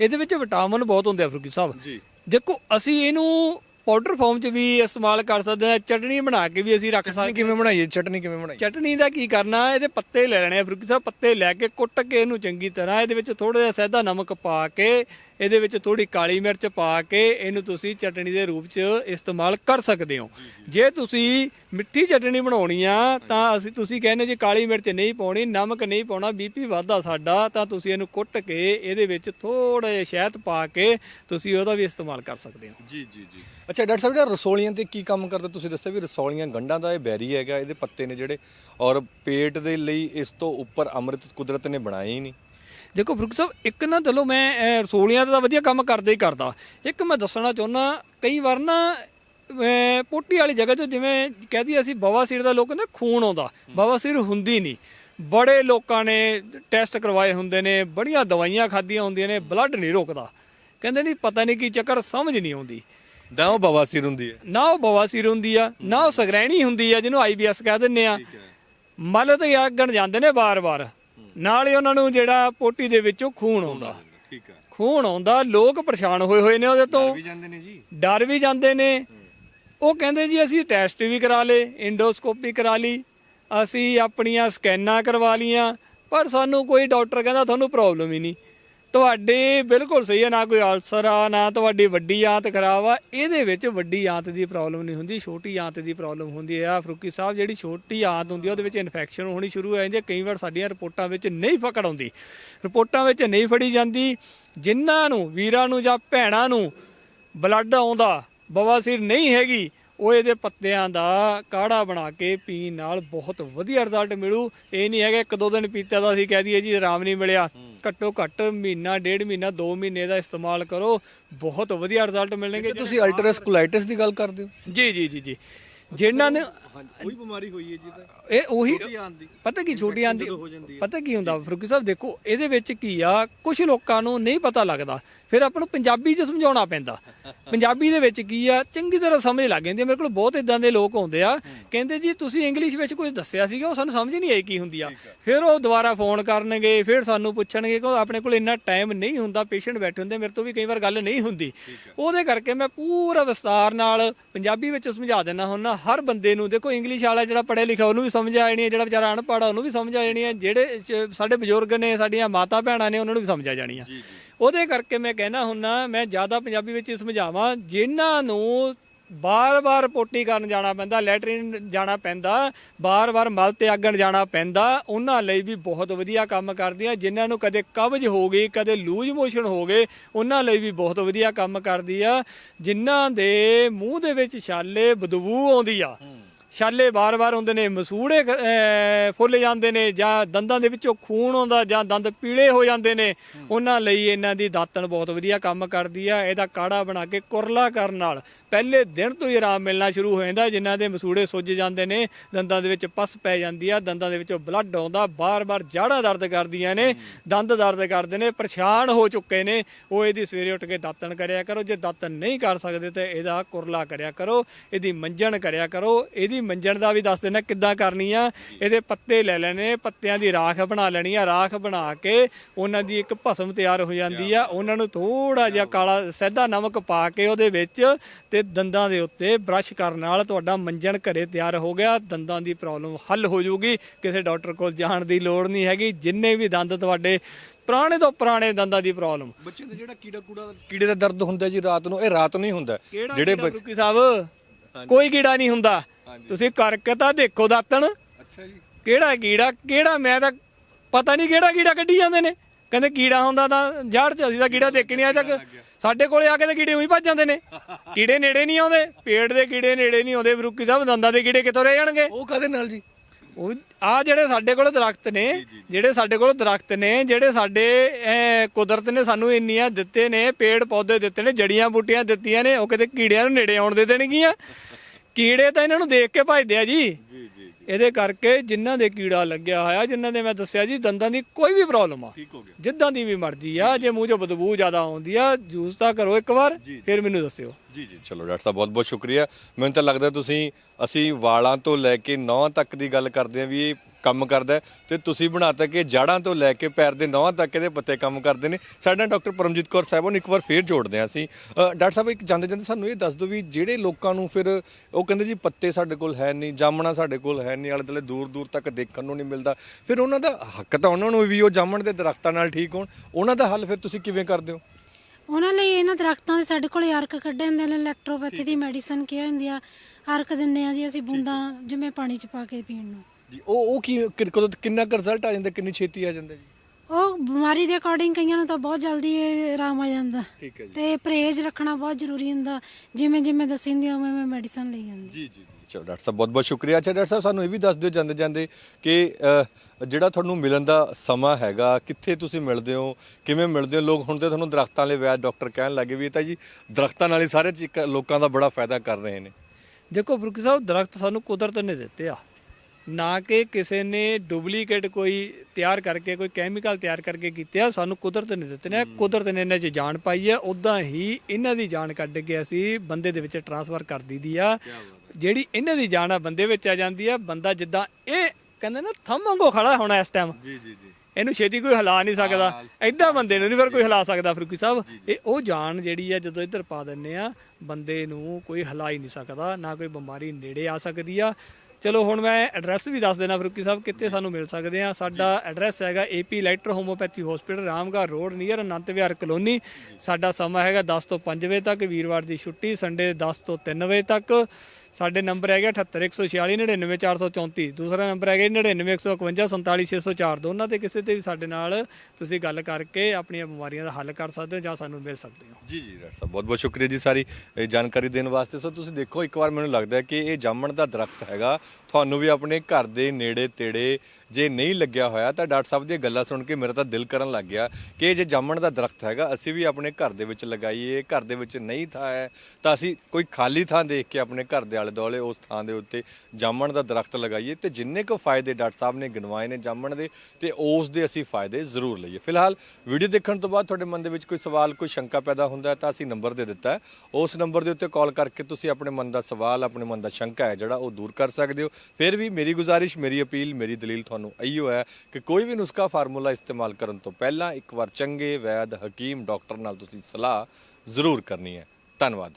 ਇਹਦੇ ਵਿੱਚ ਵਿਟਾਮਿਨ ਬਹੁਤ ਹੁੰਦੇ ਆ ਫਰੂਕੀ ਸਾਹਿਬ। ਜੀ। ਦੇਖੋ ਅਸੀਂ ਇਹਨੂੰ ਪਾਊਡਰ ਫਾਰਮ 'ਚ ਵੀ ਇਸਤੇਮਾਲ ਕਰ ਸਕਦੇ ਹਾਂ ਚਟਨੀ ਬਣਾ ਕੇ ਵੀ ਅਸੀਂ ਰੱਖ ਸਕਦੇ ਕਿਵੇਂ ਬਣਾਈਏ ਚਟਨੀ ਕਿਵੇਂ ਬਣਾਈਏ? ਚਟਨੀ ਦਾ ਕੀ ਕਰਨਾ ਇਹਦੇ ਪੱਤੇ ਲੈ ਲੈਣੇ ਆ ਫਰੂਕੀ ਸਾਹਿਬ ਪੱਤੇ ਲੈ ਕੇ ਕੁੱਟ ਕੇ ਇਹਨੂੰ ਚੰਗੀ ਤਰ੍ਹਾਂ ਇਹਦੇ ਵਿੱਚ ਥੋੜਾ ਜਿਹਾ ਸਹਿਦਾ ਨਮਕ ਪਾ ਕੇ ਇਹਦੇ ਵਿੱਚ ਥੋੜੀ ਕਾਲੀ ਮਿਰਚ ਪਾ ਕੇ ਇਹਨੂੰ ਤੁਸੀਂ ਚਟਨੀ ਦੇ ਰੂਪ 'ਚ ਇਸਤੇਮਾਲ ਕਰ ਸਕਦੇ ਹੋ। ਜੇ ਤੁਸੀਂ ਮਿੱਠੀ ਚਟਨੀ ਬਣਾਉਣੀ ਆ ਤਾਂ ਅਸੀਂ ਤੁਸੀਂ ਕਹਿੰਦੇ ਜੀ ਕਾਲੀ ਮਿਰਚ ਨਹੀਂ ਪਾਉਣੀ ਨਮਕ ਨਹੀਂ ਪਾਉਣਾ ਬੀਪੀ ਵੱਧਦਾ ਸਾਡਾ ਤਾਂ ਤੁਸੀਂ ਇਹਨੂੰ ਕੁੱਟ ਕੇ ਇਹਦੇ ਵਿੱਚ ਥੋੜਾ ਜਿਹਾ ਸ਼ਹਿਦ ਪਾ ਕੇ ਤੁਸੀਂ ਉਹਦਾ ਵੀ ਇਸਤੇਮਾਲ ਕਰ ਸਕਦੇ ਹੋ। ਜੀ ਜੀ ਜੀ। ਅੱਛਾ ਡਾਕਟਰ ਸਾਹਿਬ ਜਿਹੜਾ ਰਸੌਲੀਆਂ ਤੇ ਕੀ ਕੰਮ ਕਰਦਾ ਤੁਸੀਂ ਦੱਸਿਆ ਵੀ ਰਸੌਲੀਆਂ ਗੰਢਾਂ ਦਾ ਇਹ ਬੈਰੀ ਹੈਗਾ ਇਹਦੇ ਪੱਤੇ ਨੇ ਜਿਹੜੇ ਔਰ ਪੇਟ ਦੇ ਲਈ ਇਸ ਤੋਂ ਉੱਪਰ ਅੰਮ੍ਰਿਤ ਕੁਦਰਤ ਨੇ ਬਣਾਏ ਹੀ ਨਹੀਂ। ਦੇਖੋ ਫਰੂਕ ਸਾਹਿਬ ਇੱਕ ਨਾ ਚਲੋ ਮੈਂ ਰਸੋਲੀਆਂ ਦਾ ਤਾਂ ਵਧੀਆ ਕੰਮ ਕਰਦਾ ਹੀ ਕਰਦਾ। ਇੱਕ ਮੈਂ ਦੱਸਣਾ ਚਾਹੁੰਦਾ ਕਈ ਵਾਰ ਨਾ ਪੋਟੀ ਵਾਲੀ ਜਗ੍ਹਾ 'ਚ ਜਿਵੇਂ ਕਹਦੀ ਅਸੀਂ ਬਵਾਸੀਰ ਦਾ ਲੋਕ ਕਹਿੰਦੇ ਖੂਨ ਆਉਂਦਾ। ਬਵਾਸੀਰ ਹੁੰਦੀ ਨਹੀਂ। ਬੜੇ ਲੋਕਾਂ ਨੇ ਟੈਸਟ ਕਰਵਾਏ ਹੁੰਦੇ ਨੇ ਬੜੀਆਂ ਦਵਾਈਆਂ ਖਾਧੀਆਂ ਹੁੰਦੀਆਂ ਨੇ ਬਲੱਡ ਨਹੀਂ ਰੁਕਦਾ। ਕਹਿੰਦੇ ਨਹੀਂ ਪਤਾ ਨਹੀਂ ਕੀ ਚੱਕਰ ਸਮਝ ਨਹੀਂ ਆਉਂਦੀ। ਨਾ ਉਹ ਬਵਾਸੀਰ ਹੁੰਦੀ ਹੈ। ਨਾ ਉਹ ਬਵਾਸੀਰ ਹੁੰਦੀ ਆ ਨਾ ਉਹ ਸਗਰੈਣੀ ਹੁੰਦੀ ਆ ਜਿਹਨੂੰ ਆਈਬੀਐਸ ਕਹਿ ਦਿੰਨੇ ਆ। ਮਲ ਤੇ ਆਗਣ ਜਾਂਦੇ ਨੇ ਵਾਰ-ਵਾਰ। ਨਾਲ ਹੀ ਉਹਨਾਂ ਨੂੰ ਜਿਹੜਾ ਪੋਟੀ ਦੇ ਵਿੱਚੋਂ ਖੂਨ ਆਉਂਦਾ। ਠੀਕ ਹੈ ਖੂਨ ਆਉਂਦਾ ਲੋਕ ਪਰੇਸ਼ਾਨ ਹੋਏ ਹੋਏ ਨੇ ਉਹਦੇ ਤੋਂ। ਵੀ ਜਾਂਦੇ ਨੇ ਜੀ। ਡਰ ਵੀ ਜਾਂਦੇ ਨੇ। ਉਹ ਕਹਿੰਦੇ ਜੀ ਅਸੀਂ ਟੈਸਟ ਵੀ ਕਰਾ ਲੇ ਇੰਡੋਸਕੋਪੀ ਕਰਾ ਲਈ ਅਸੀਂ ਆਪਣੀਆਂ ਸਕੈਨਾਂ ਕਰਵਾ ਲੀਆਂ ਪਰ ਸਾਨੂੰ ਕੋਈ ਡਾਕਟਰ ਕਹਿੰਦਾ ਤੁਹਾਨੂੰ ਪ੍ਰੋਬਲਮ ਹੀ ਨਹੀਂ। ਤੁਹਾਡੇ ਬਿਲਕੁਲ ਸਹੀ ਹੈ, ਨਾ ਕੋਈ ਅਲਸਰ ਆ, ਨਾ ਤੁਹਾਡੀ ਵੱਡੀ ਆਂਤ ਖਰਾਬ ਆ। ਇਹਦੇ ਵਿੱਚ ਵੱਡੀ ਆਂਤ ਦੀ ਪ੍ਰੋਬਲਮ ਨਹੀਂ ਹੁੰਦੀ, ਛੋਟੀ ਆਂਤ ਦੀ ਪ੍ਰੋਬਲਮ ਹੁੰਦੀ ਆ ਫਰੂਕੀ ਸਾਹਿਬ, ਜਿਹੜੀ ਛੋਟੀ ਆਂਤ ਹੁੰਦੀ ਆ, ਉਹਦੇ ਵਿੱਚ ਇਨਫੈਕਸ਼ਨ ਹੋਣੀ ਸ਼ੁਰੂ ਹੋ ਜਾਂਦੀ ਹੈ। ਕਈ ਵਾਰ ਸਾਡੀਆਂ ਰਿਪੋਰਟਾਂ ਵਿੱਚ ਨਹੀਂ ਫਕੜ ਆਉਂਦੀ। ਰਿਪੋਰਟਾਂ ਵਿੱਚ ਨਹੀਂ ਫੜੀ ਜਾਂਦੀ। ਜਿਨ੍ਹਾਂ ਨੂੰ, ਵੀਰਾਂ ਨੂੰ ਜਾਂ ਭੈਣਾਂ ਨੂੰ ਬਲੱਡ ਆਉਂਦਾ, ਬਵਾਸੀਰ ਨਹੀਂ ਹੈਗੀ ਉਹ ਇਹਦੇ ਪੱਤਿਆਂ ਦਾ ਕਾੜਾ ਬਣਾ ਕੇ ਪੀਣ ਨਾਲ ਬਹੁਤ ਵਧੀਆ ਰਿਜ਼ਲਟ ਮਿਲੂ। ਇਹ ਨਹੀਂ ਹੈਗਾ ਇੱਕ ਦੋ ਦਿਨ ਪੀਤਾ ਦਾ ਅਸੀਂ ਕਹਿ ਦਈਏ ਜੀ ਆਰਾਮ ਨਹੀਂ ਮਿਲਿਆ। ਘੱਟੋ ਘੱਟ ਮਹੀਨਾ ਡੇਢ ਮਹੀਨਾ 2 ਮਹੀਨੇ ਦਾ ਇਸਤੇਮਾਲ ਕਰੋ। ਬਹੁਤ ਵਧੀਆ ਰਿਜ਼ਲਟ ਮਿਲਣਗੇ। ਤੁਸੀਂ ਅਲਟਰਸਕੁਲਾਈਟਿਸ ਦੀ ਗੱਲ ਕਰਦੇ ਹੋ? ਜੀ ਜੀ ਜੀ ਜੀ। ਜਿਨ੍ਹਾਂ ਨੇ ਕੋਈ ਬਿਮਾਰੀ ਹੋਈ ਹੈ ਜੀ ਤਾਂ। ਇਹ ਉਹੀ ਪਤਾ ਕੀ ਛੋਟੀ ਆਂਦੀ ਪਤਾ ਕੀ ਹੁੰਦਾ? ਫਰੂਕੀ ਸਾਹਿਬ ਦੇਖੋ ਇਹਦੇ ਵਿੱਚ ਕੀ ਆ ਕੁਝ ਲੋਕਾਂ ਨੂੰ ਨਹੀਂ ਪਤਾ ਲੱਗਦਾ। ਫਿਰ ਆਪਾਂ ਨੂੰ ਪੰਜਾਬੀ 'ਚ ਸਮਝਾਉਣਾ ਪੈਂਦਾ। ਪੰਜਾਬੀ ਦੇ ਵਿੱਚ ਕੀ ਆ ਚੰਗੀ ਤਰ੍ਹਾਂ ਸਮਝ ਲੱਗ ਜਾਂਦੀ। ਮੇਰੇ ਕੋਲ ਬਹੁਤ ਇਦਾਂ ਦੇ ਲੋਕ ਆਉਂਦੇ ਆ। ਕਹਿੰਦੇ ਜੀ ਤੁਸੀਂ ਇੰਗਲਿਸ਼ ਵਿੱਚ ਕੁਝ ਦੱਸਿਆ ਸੀਗਾ ਉਹ ਸਾਨੂੰ ਸਮਝ ਨਹੀਂ ਆਈ ਕੀ ਹੁੰਦੀ ਆ। ਫਿਰ ਉਹ ਦੁਬਾਰਾ ਫੋਨ ਕਰਨਗੇ ਫਿਰ ਸਾਨੂੰ ਪੁੱਛਣਗੇ ਕਿ ਆਪਣੇ ਕੋਲ ਇੰਨਾ ਟਾਈਮ ਨਹੀਂ ਹੁੰਦਾ ਪੇਸ਼ੈਂਟ ਬੈਠੇ ਹੁੰਦੇ ਮੇਰੇ ਤੋਂ ਵੀ ਕਈ ਵਾਰ ਗੱਲ ਨਹੀਂ ਹੁੰਦੀ। ਉਹਦੇ ਕਰਕੇ ਮੈਂ ਪੂਰਾ ਵਿਸਤਾਰ ਨਾਲ ਪੰਜਾਬੀ ਵਿੱਚ ਸਮਝਾ ਦਿੰਦਾ ਹੁੰਦਾ ਹਰ ਬੰਦੇ ਨੂੰ ਦੇਖੋ ਇੰਗਲਿਸ਼ ਵਾਲਾ ਜਿਹੜਾ ਪੜ੍ਹਿਆ ਲਿਖਿਆ ਉਹਨੂੰ ਵੀ ਸਮਝ ਆ ਜਾਣੀ ਹੈ ਜਿਹੜਾ ਵਿਚਾਰਾ ਅਨਪੜ੍ਹ ਆ ਉਹਨੂੰ ਵੀ ਸਮਝ ਆ ਜਾਣੀ ਹੈ ਜਿਹੜੇ ਚ- ਸਾਡੇ ਬਜ਼ੁਰਗ ਨੇ ਸਾਡੀਆਂ ਮਾਤਾ ਭੈਣਾਂ ਨੇ ਉਹਨਾਂ ਨੂੰ ਵੀ ਸਮਝ ਆ ਜਾਣੀ ਆ। ਉਹਦੇ ਕਰਕੇ ਮੈਂ ਕਹਿਣਾ ਹੁੰਦਾ ਮੈਂ ਜ਼ਿਆਦਾ ਪੰਜਾਬੀ ਵਿੱਚ ਹੀ ਸਮਝਾਵਾਂ ਜਿਨ੍ਹਾਂ ਨੂੰ ਬਾਰ-ਬਾਰ ਪੋਟੀ ਕਰਨ ਜਾਣਾ ਪੈਂਦਾ ਲੈਟਰਿਨ ਜਾਣਾ ਪੈਂਦਾ ਬਾਰ-ਬਾਰ ਮਲ ਤੇ ਆਗਣ ਜਾਣਾ ਪੈਂਦਾ ਉਹਨਾਂ ਲਈ ਵੀ ਬਹੁਤ ਵਧੀਆ ਕੰਮ ਕਰਦੀਆਂ ਜਿਨ੍ਹਾਂ ਨੂੰ ਕਦੇ ਕਬਜ਼ ਹੋ ਗਈ ਕਦੇ ਲੂਜ ਮੋਸ਼ਨ ਹੋ ਗਏ ਉਹਨਾਂ ਲਈ ਵੀ ਬਹੁਤ ਵਧੀਆ ਕੰਮ ਕਰਦੀ ਆ ਜਿਨ੍ਹਾਂ ਦੇ ਮੂੰਹ ਦੇ ਵਿੱਚ ਛਾਲੇ ਬਦਬੂ ਆਉਂਦੀ ਆ। ਛਾਲੇ ਵਾਰ ਵਾਰ ਹੁੰਦੇ ਨੇ, ਮਸੂੜੇ ਫੁੱਲ ਜਾਂਦੇ ਨੇ ਜਾਂ ਦੰਦਾਂ ਦੇ ਵਿੱਚੋਂ ਖੂਨ ਆਉਂਦਾ ਜਾਂ ਦੰਦ ਪੀਲੇ ਹੋ ਜਾਂਦੇ ਨੇ, ਉਹਨਾਂ ਲਈ ਇਹਨਾਂ ਦੀ ਦਾਤਣ ਬਹੁਤ ਵਧੀਆ ਕੰਮ ਕਰਦੀ ਆ। ਇਹਦਾ ਕਾੜਾ ਬਣਾ ਕੇ ਕੁਰਲਾ ਕਰਨ ਨਾਲ ਪਹਿਲੇ ਦਿਨ ਤੋਂ ਹੀ ਆਰਾਮ ਮਿਲਣਾ ਸ਼ੁਰੂ ਹੋ ਜਾਂਦਾ, ਜਿਨ੍ਹਾਂ ਦੇ ਮਸੂੜੇ ਸੁੱਜ ਜਾਂਦੇ ਨੇ, ਦੰਦਾਂ ਦੇ ਵਿੱਚ ਪਸ ਪੈ ਜਾਂਦੀ ਆ, ਦੰਦਾਂ ਦੇ ਵਿੱਚੋਂ ਬਲੱਡ ਆਉਂਦਾ, ਬਾਰ-ਬਾਰ ਜਾੜਾਂ ਦਰਦ ਕਰਦੀਆਂ ਨੇ, ਦੰਦ ਦਰਦ ਕਰਦੇ ਨੇ, ਪਰੇਸ਼ਾਨ ਹੋ ਚੁੱਕੇ ਨੇ, ਉਹ ਇਹਦੀ ਸਵੇਰੇ ਉੱਠ ਕੇ ਦਾਤਣ ਕਰਿਆ ਕਰੋ, ਜੇ ਦਾਤਣ ਨਹੀਂ ਕਰ ਸਕਦੇ ਤੇ ਇਹਦਾ ਕੁਰਲਾ ਕਰਿਆ ਕਰੋ, ਇਹਦੀ ਮੰਜਣ ਕਰਿਆ ਕਰੋ, ਇਹਦੀ ਮੰਜਣ ਦਾ ਵੀ ਦੱਸ ਦੇਣਾ ਕਿੱਦਾਂ ਕਰਨੀ ਆ, ਇਹਦੇ ਪੱਤੇ ਲੈ ਲੈਣੇ, ਪੱਤਿਆਂ ਦੀ ਰਾਖ ਬਣਾ ਲੈਣੀ ਆ, ਰਾਖ ਬਣਾ ਕੇ ਉਹਨਾਂ ਦੀ ਇੱਕ ਭਸਮ ਤਿਆਰ ਹੋ ਜਾਂਦੀ ਆ, ਉਹਨਾਂ ਨੂੰ ਥੋੜਾ ਜਿਹਾ ਕਾਲਾ ਸਹਿਦਾ ਨਮਕ ਪਾ ਕੇ ਉਹਦੇ ਵਿੱਚ ਤੇ ਦੰਦਾਂ ਦੇ ਉੱਤੇ ਬ੍ਰਸ਼ ਕਰਨ ਨਾਲ ਤੁਹਾਡਾ ਮੰਜਣ ਘਰੇ ਤਿਆਰ ਹੋ ਗਿਆ। ਦੰਦਾਂ ਦੀ ਪ੍ਰੋਬਲਮ ਹੱਲ ਹੋ ਜਾਊਗੀ ਕਿਸੇ ਡਾਕਟਰ ਕੋਲ ਜਾਣ ਦੀ ਲੋੜ ਨਹੀਂ ਹੈਗੀ। ਜਿੰਨੇ ਵੀ ਦੰਦ ਤੁਹਾਡੇ ਪੁਰਾਣੇ ਤੋਂ ਪੁਰਾਣੇ ਦੰਦਾਂ ਦੀ ਪ੍ਰੋਬਲਮ ਬੱਚੇ ਦਾ ਜਿਹੜਾ ਕੀੜਾ ਕੂੜਾ ਕੀੜੇ ਦਾ ਦਰਦ ਹੁੰਦਾ ਜੀ ਰਾਤ ਨੂੰ ਇਹ ਰਾਤ ਨੂੰ ਹੀ ਹੁੰਦਾ। ਜਿਹੜੇ ਰੁਕੀ ਸਾਹਿਬ? ਕੋਈ ਕੀੜਾ ਨਹੀਂ ਹੁੰਦਾ। ਤੁਸੀਂ ਕਰਕੇ ਤਾਂ ਦੇਖੋ ਦਾਤਣ। ਅੱਛਾ ਜੀ। ਕਿਹੜਾ ਕੀੜਾ ਕਿਹੜਾ ਮੈਂ ਤਾਂ ਪਤਾ ਨਹੀਂ ਕਿਹੜਾ ਕੀੜਾ ਕੱਢੀ ਜਾਂਦੇ ਨੇ। ਕਹਿੰਦੇ ਕੀੜਾ ਹੁੰਦਾ ਤਾਂ ਜੜ ਚ ਅਸੀਂ ਤਾਂ ਕੀੜਾ ਦੇਖ ਨਹੀਂ ਆਇਆ ਤੱਕ ਸਾਡੇ ਕੋਲੇ ਆ ਕੇ ਤਾਂ ਕੀੜੇ ਉਹੀ ਭੱਜ ਜਾਂਦੇ ਨੇ। <laughs> ਕੀੜੇ ਨੇੜੇ ਨਹੀਂ ਆਉਂਦੇ ਪੇੜ ਦੇ ਕੀੜੇ ਨੇੜੇ ਨਹੀਂ ਆਉਂਦੇ ਬਰੁੱਕੀ ਸਾਹਿਬ ਦੰਦਾਂ ਦੇ ਕੀੜੇ ਕਿੱਥੋਂ ਰਹਿ ਜਾਣਗੇ? ਉਹ ਕਾਦੇ ਨਾਲ ਜੀ? ਉਹ ਆ ਜਿਹੜੇ ਸਾਡੇ ਕੋਲ ਦਰਖਤ ਨੇ ਜਿਹੜੇ ਸਾਡੇ ਕੋਲ ਦਰਖਤ ਨੇ ਜਿਹੜੇ ਸਾਡੇ ਕੁਦਰਤ ਨੇ ਸਾਨੂੰ ਇੰਨੀਆਂ ਦਿੱਤੇ ਨੇ ਪੇੜ ਪੌਦੇ ਦਿੱਤੇ ਨੇ ਜੜੀਆਂ ਬੂਟੀਆਂ ਦਿੱਤੀਆਂ ਨੇ ਉਹ ਕਿਤੇ ਕੀੜਿਆਂ ਨੂੰ ਨੇੜੇ ਆਉਣ ਦੇ ਦੇਣਗੀਆਂ। <laughs> ਕੀੜੇ ਤਾਂ ਇਹਨਾਂ ਨੂੰ ਦੇਖ ਕੇ ਭੱਜਦੇ ਆ ਜੀ। ਇਹਦੇ ਕਰਕੇ ਜਿਨ੍ਹਾਂ ਦੇ ਕੀੜਾ ਲੱਗਿਆ ਹੋਇਆ ਜਿਨ੍ਹਾਂ ਦੇ ਮੈਂ ਦੱਸਿਆ ਜੀ ਦੰਦਾਂ ਦੀ ਕੋਈ ਵੀ ਪ੍ਰੋਬਲਮ ਆ। ਠੀਕ ਹੋ ਗਿਆ। ਜਿੱਦਾਂ ਦੀ ਵੀ ਮਰਜ਼ੀ ਆ ਜੇ ਮੂੰਹ ਚੋਂ ਬਦਬੂ ਜ਼ਿਆਦਾ ਆਉਂਦੀ ਆ ਜੂਸ ਤਾਂ ਕਰੋ ਇੱਕ ਵਾਰ ਫਿਰ ਮੈਨੂੰ ਦੱਸਿਓ। ਜੀ ਜੀ। ਚਲੋ ਡਾਕਟਰ ਸਾਹਿਬ ਬਹੁਤ ਬਹੁਤ ਸ਼ੁਕਰੀਆ। ਮੈਨੂੰ ਤਾਂ ਲੱਗਦਾ ਤੁਸੀਂ ਅਸੀਂ ਵਾਲਾਂ ਤੋਂ ਲੈ ਕੇ ਨੌਂ ਤੱਕ ਦੀ ਗੱਲ ਕਰਦੇ ਆ ਵੀ ਇਹ ਕੰਮ ਕਰਦਾ ਹੈ। ਤੇ ਤੁਸੀਂ ਬਣਾਤਾ ਕਿ ਜੜਾਂ ਤੋਂ ਲੈ ਕੇ ਪੈਰ ਦੇ ਨੌਂ ਤੱਕ ਇਹਦੇ ਪੱਤੇ ਕੰਮ ਕਰਦੇ ਨੇ। ਸਾਡਾ ਡਾਕਟਰ ਪਰਮਜੀਤ ਕੌਰ ਸਾਹਿਬ ਨੂੰ ਇੱਕ ਵਾਰ ਫੇਰ ਜੋੜਦੇ ਆ ਅਸੀਂ। ਡਾਕਟਰ ਸਾਹਿਬ ਇੱਕ ਜਾਂਦੇ ਜਾਂਦੇ ਸਾਨੂੰ ਇਹ ਦੱਸ ਦਿਓ ਵੀ ਜਿਹੜੇ ਲੋਕਾਂ ਨੂੰ ਫਿਰ ਉਹ ਕਹਿੰਦੇ ਜੀ ਪੱਤੇ ਸਾਡੇ ਕੋਲ ਹੈ ਨਹੀਂ ਜਾਮਣਾ ਸਾਡੇ ਕੋਲ ਹੈ ਨਹੀਂ ਆਲੇ ਦੁਆਲੇ ਦੂਰ ਦੂਰ ਤੱਕ ਦੇਖਣ ਨੂੰ ਨਹੀਂ ਮਿਲਦਾ। ਫਿਰ ਉਹਨਾਂ ਦਾ ਹੱਕ ਤਾਂ ਉਹਨਾਂ ਨੂੰ ਵੀ ਉਹ ਜਾਮਣ ਦੇ ਦਰਖਤਾਂ ਨਾਲ ਠੀਕ ਹੋਣ। ਉਹਨਾਂ ਦਾ ਹੱਲ ਫਿਰ ਤੁਸੀਂ ਕਿਵੇਂ ਕਰਦੇ ਹੋ? ਉਹਨਾਂ ਲਈ ਇਹਨਾਂ ਦਰਖਤਾਂ ਦੇ ਸਾਡੇ ਕੋਲੇ ਅਰਕ ਕੱਢੇ ਹੁੰਦੇ ਨੇ ਇਲੈਕਟ੍ਰੋਪੈਥੀ ਦੀ ਮੈਡੀਸਨ ਕੀ ਹੁੰਦੀ ਆ। ਅਰਕ ਦਿੰਦੇ ਆ ਜੀ ਅਸੀਂ ਬੂੰਦਾਂ ਜਿਵੇਂ ਪਾਣੀ ਚ ਪਾ ਕੇ ਪੀਣ ਨੂੰ। ਜੀ ਉਹ ਉਹ ਕੀ ਕਿ- ਕਦੋਂ ਕਿੰਨਾ ਕੁ ਰਿਜ਼ਲਟ ਆ ਜਾਂਦਾ ਕਿੰਨੀ ਛੇਤੀ ਆ ਜਾਂਦਾ ਜੀ? ਉਹ ਬਿਮਾਰੀ ਦੇ ਅਕੋਰਡਿੰਗ ਕਈਆਂ ਨੂੰ ਤਾਂ ਬਹੁਤ ਜਲਦੀ ਇਹ ਆਰਾਮ ਆ ਜਾਂਦਾ। ਠੀਕ ਹੈ ਜੀ। ਤੇ ਪਰਹੇਜ਼ ਰੱਖਣਾ ਬਹੁਤ ਜ਼ਰੂਰੀ ਹੁੰਦਾ ਜਿਵੇਂ ਜਿਵੇਂ ਦੱਸਿੰਦੀ ਉਵੇਂ ਉਵੇਂ ਮੈਡੀਸਨ ਲਈ ਜਾਂਦੀ। ਜੀ ਜੀ ਜੀ। ਚਲੋ ਡਾਕਟਰ ਸਾਹਿਬ ਬਹੁਤ ਬਹੁਤ ਸ਼ੁਕਰੀਆ। ਅੱਛਾ ਡਾਕਟਰ ਸਾਹਿਬ ਸਾਨੂੰ ਇਹ ਵੀ ਦੱਸ ਦਿਓ ਜਾਂਦੇ ਜਾਂਦੇ ਕਿ ਜਿਹੜਾ ਤੁਹਾਨੂੰ ਮਿਲਣ ਦਾ ਸਮਾਂ ਹੈਗਾ ਕਿੱਥੇ ਤੁਸੀਂ ਮਿਲਦੇ ਹੋ ਕਿਵੇਂ ਮਿਲਦੇ ਹੋ? ਲੋਕ ਹੁਣ ਤੇ ਤੁਹਾਨੂੰ ਦਰਖਤਾਂ ਵਾਲੇ ਵੈਦ ਡਾਕਟਰ ਕਹਿਣ ਲੱਗੇ ਵੀ ਇਹ ਤਾਂ ਜੀ ਦਰਖਤਾਂ ਨਾਲ ਹੀ ਸਾਰੇ ਚੀਕ- ਲੋਕਾਂ ਦਾ ਬੜਾ ਫਾਇਦਾ ਕਰ ਰਹੇ ਨੇ। ਦੇਖੋ ਬਰੁਕੀ ਸਾਹਿਬ ਦਰਖਤ ਸਾਨੂੰ ਕੁਦਰਤ ਨੇ ਦਿੱਤੇ ਆ। ਨਾ ਕਿ ਕਿਸੇ ਨੇ ਡੁਪਲੀਕੇਟ ਕੋਈ ਤਿਆਰ ਕਰਕੇ ਕੋਈ ਕੈਮੀਕਲ ਤਿਆਰ ਕਰਕੇ ਕੀਤੇ ਆ ਸਾਨੂੰ ਕੁਦਰਤ ਨੇ ਦਿੱਤੇ ਨੇ। ਕੁਦਰਤ ਨੇ ਇਹਨਾਂ 'ਚ ਜਾਨ ਪਾਈ ਆ ਉਦਾਂ ਹੀ ਇਹਨਾਂ ਦੀ ਜਾਨ ਕੱਢ ਕੇ ਅਸੀਂ ਬੰਦੇ ਦੇ ਵਿੱਚ ਟਰਾਂਸਫਰ ਕਰ ਦਈਦੀ ਆ। ਜਿਹੜੀ ਇਹਨਾਂ ਦੀ ਜਾਨ ਆ ਬੰਦੇ ਵਿੱਚ ਆ ਜਾਂਦੀ ਆ ਬੰਦਾ ਜਿੱਦਾਂ ਇਹ ਕਹਿੰਦੇ ਨਾ ਥੰਮ ਵਾਂਗੂ ਖੜਾ ਹੋਣਾ ਇਸ ਟਾਈਮ ਜੀ ਜੀ ਜੀ। ਇਹਨੂੰ ਛੇਤੀ ਕੋਈ ਹਿਲਾ ਨਹੀਂ ਸਕਦਾ। ਐਦਾਂ ਬੰਦੇ ਨੂੰ ਨਹੀਂ ਫਿਰ ਕੋਈ ਹਿਲਾ ਸਕਦਾ ਫਰੂਕੀ ਸਾਹਿਬ। ਇਹ ਉਹ ਜਾਨ ਜਿਹੜੀ ਆ ਜਦੋਂ ਇੱਧਰ ਪਾ ਦਿੰਨੇ ਆ ਬੰਦੇ ਨੂੰ ਕੋਈ ਹਿਲਾ ਹੀ ਨਹੀਂ ਸਕਦਾ ਨਾ ਕੋਈ ਬਿਮਾਰੀ ਨੇੜੇ ਆ ਸਕਦੀ ਆ। ਚਲੋ, ਹੁਣ ਮੈਂ ਐਡਰੈਸ ਵੀ ਦੱਸ ਦੇਣਾ ਫਰੂਕੀ ਸਾਹਿਬ, ਕਿੱਥੇ ਸਾਨੂੰ ਮਿਲ ਸਕਦੇ ਆ। ਸਾਡਾ ਐਡਰੈਸ ਹੈਗਾ AP letter homoeopathy hospital Ramgarh road near Anant Vihar colony. ਸਾਡਾ ਸਮਾਂ ਹੈਗਾ 10 ਤੋਂ 5 ਵਜੇ ਤੱਕ, ਵੀਰਵਾਰ ਦੀ ਛੁੱਟੀ ਸੰਡੇ 10 ਤੋਂ 3 ਵਜੇ ਤੱਕ। ਸਾਡੇ ਨੰਬਰ ਹੈਗਾ 78146 99434 ਦੂਸਰਾ ਨੰਬਰ ਹੈਗਾ 9915547604 ਦੋਨਾਂ ਤੇ ਕਿਸੇ ਤੇ ਵੀ ਸਾਡੇ ਨਾਲ ਤੁਸੀਂ ਗੱਲ ਕਰਕੇ ਆਪਣੀਆਂ ਬਿਮਾਰੀਆਂ ਦਾ ਹੱਲ ਕਰ ਸਕਦੇ ਹੋ ਜਾਂ ਸਾਨੂੰ ਮਿਲ ਸਕਦੇ ਹੋ। ਜੀ ਜੀ, ਡਾਕਟਰ ਸਾਹਿਬ ਬਹੁਤ ਬਹੁਤ ਸ਼ੁਕਰੀਆ ਜੀ ਸਾਰੀ ਇਹ ਜਾਣਕਾਰੀ ਦੇਣ ਵਾਸਤੇ। ਸੋ ਤੁਸੀਂ ਦੇਖੋ, ਇੱਕ ਵਾਰ ਮੈਨੂੰ ਲੱਗਦਾ ਕਿ ਇਹ ਜਾਮਣ ਦਾ ਦਰਖਤ ਹੈਗਾ। ਤੁਹਾਨੂੰ ਵੀ ਆਪਣੇ ਘਰ ਦੇ ਨੇੜੇ ਤੇੜੇ ਜੇ ਨਹੀਂ ਲੱਗਿਆ ਹੋਇਆ, ਤਾਂ ਡਾਕਟਰ ਸਾਹਿਬ ਦੀਆਂ ਗੱਲਾਂ ਸੁਣ ਕੇ ਮੇਰਾ ਤਾਂ ਦਿਲ ਕਰਨ ਲੱਗ ਗਿਆ ਕਿ ਇਹ ਜੇ ਜਾਮਣ ਦਾ ਦਰਖਤ ਹੈਗਾ, ਅਸੀਂ ਵੀ ਆਪਣੇ ਘਰ ਦੇ ਵਿੱਚ ਲਗਾਈਏ। ਘਰ ਦੇ ਵਿੱਚ ਨਹੀਂ ਥਾਂ ਹੈ, ਤਾਂ ਅਸੀਂ ਕੋਈ ਖਾਲੀ ਥਾਂ ਦੇਖ ਕੇ ਆਪਣੇ ਘਰ ਦੇ ਆਲੇ ਦੁਆਲੇ ਉਸ ਥਾਂ ਦੇ ਉੱਤੇ ਜਾਮਣ ਦਾ ਦਰਖਤ ਲਗਾਈਏ ਤੇ ਜਿੰਨੇ ਕੁ ਫਾਇਦੇ ਡਾਕਟਰ ਸਾਹਿਬ ਨੇ ਗਿਣਵਾਏ ਨੇ ਜਾਮਣ ਦੇ ਤੇ ਉਸ ਦੇ ਅਸੀਂ ਫਾਇਦੇ ਜ਼ਰੂਰ ਲਈਏ। ਫਿਲਹਾਲ ਵੀਡੀਓ ਦੇਖਣ ਤੋਂ ਬਾਅਦ ਤੁਹਾਡੇ ਮਨ ਦੇ ਵਿੱਚ ਕੋਈ ਸਵਾਲ, ਕੋਈ ਸ਼ੰਕਾ ਪੈਦਾ ਹੁੰਦਾ ਤਾਂ ਅਸੀਂ ਨੰਬਰ ਦੇ ਦਿੱਤਾ ਉਸ ਨੰਬਰ ਦੇ ਉੱਤੇ ਕਾਲ ਕਰਕੇ ਤੁਸੀਂ ਆਪਣੇ ਮਨ ਦਾ ਸਵਾਲ, ਆਪਣੇ ਮਨ ਦਾ ਸ਼ੰਕਾ ਹੈ ਜਿਹੜਾ ਉਹ ਦੂਰ ਕਰ ਸਕਦੇ ਹੋ। ਫਿਰ ਵੀ ਮੇਰੀ ਗੁਜ਼ਾਰਿਸ਼, ਮੇਰੀ ਅਪੀਲ, ਮੇਰੀ ਦਲੀਲ ਤੁਹਾਨੂੰ ਇਹੋ ਹੈ ਕਿ ਕੋਈ ਵੀ ਨੁਸਖਾ ਫਾਰਮੂਲਾ ਇਸਤੇਮਾਲ ਕਰਨ ਤੋਂ ਪਹਿਲਾਂ ਇੱਕ ਵਾਰ ਚੰਗੇ, ਵੈਦ, ਹਕੀਮ, ਡਾਕਟਰ ਨਾਲ ਤੁਸੀਂ ਸਲਾਹ ਜ਼ਰੂਰ ਕਰਨੀ ਹੈ। ਧੰਨਵਾਦ।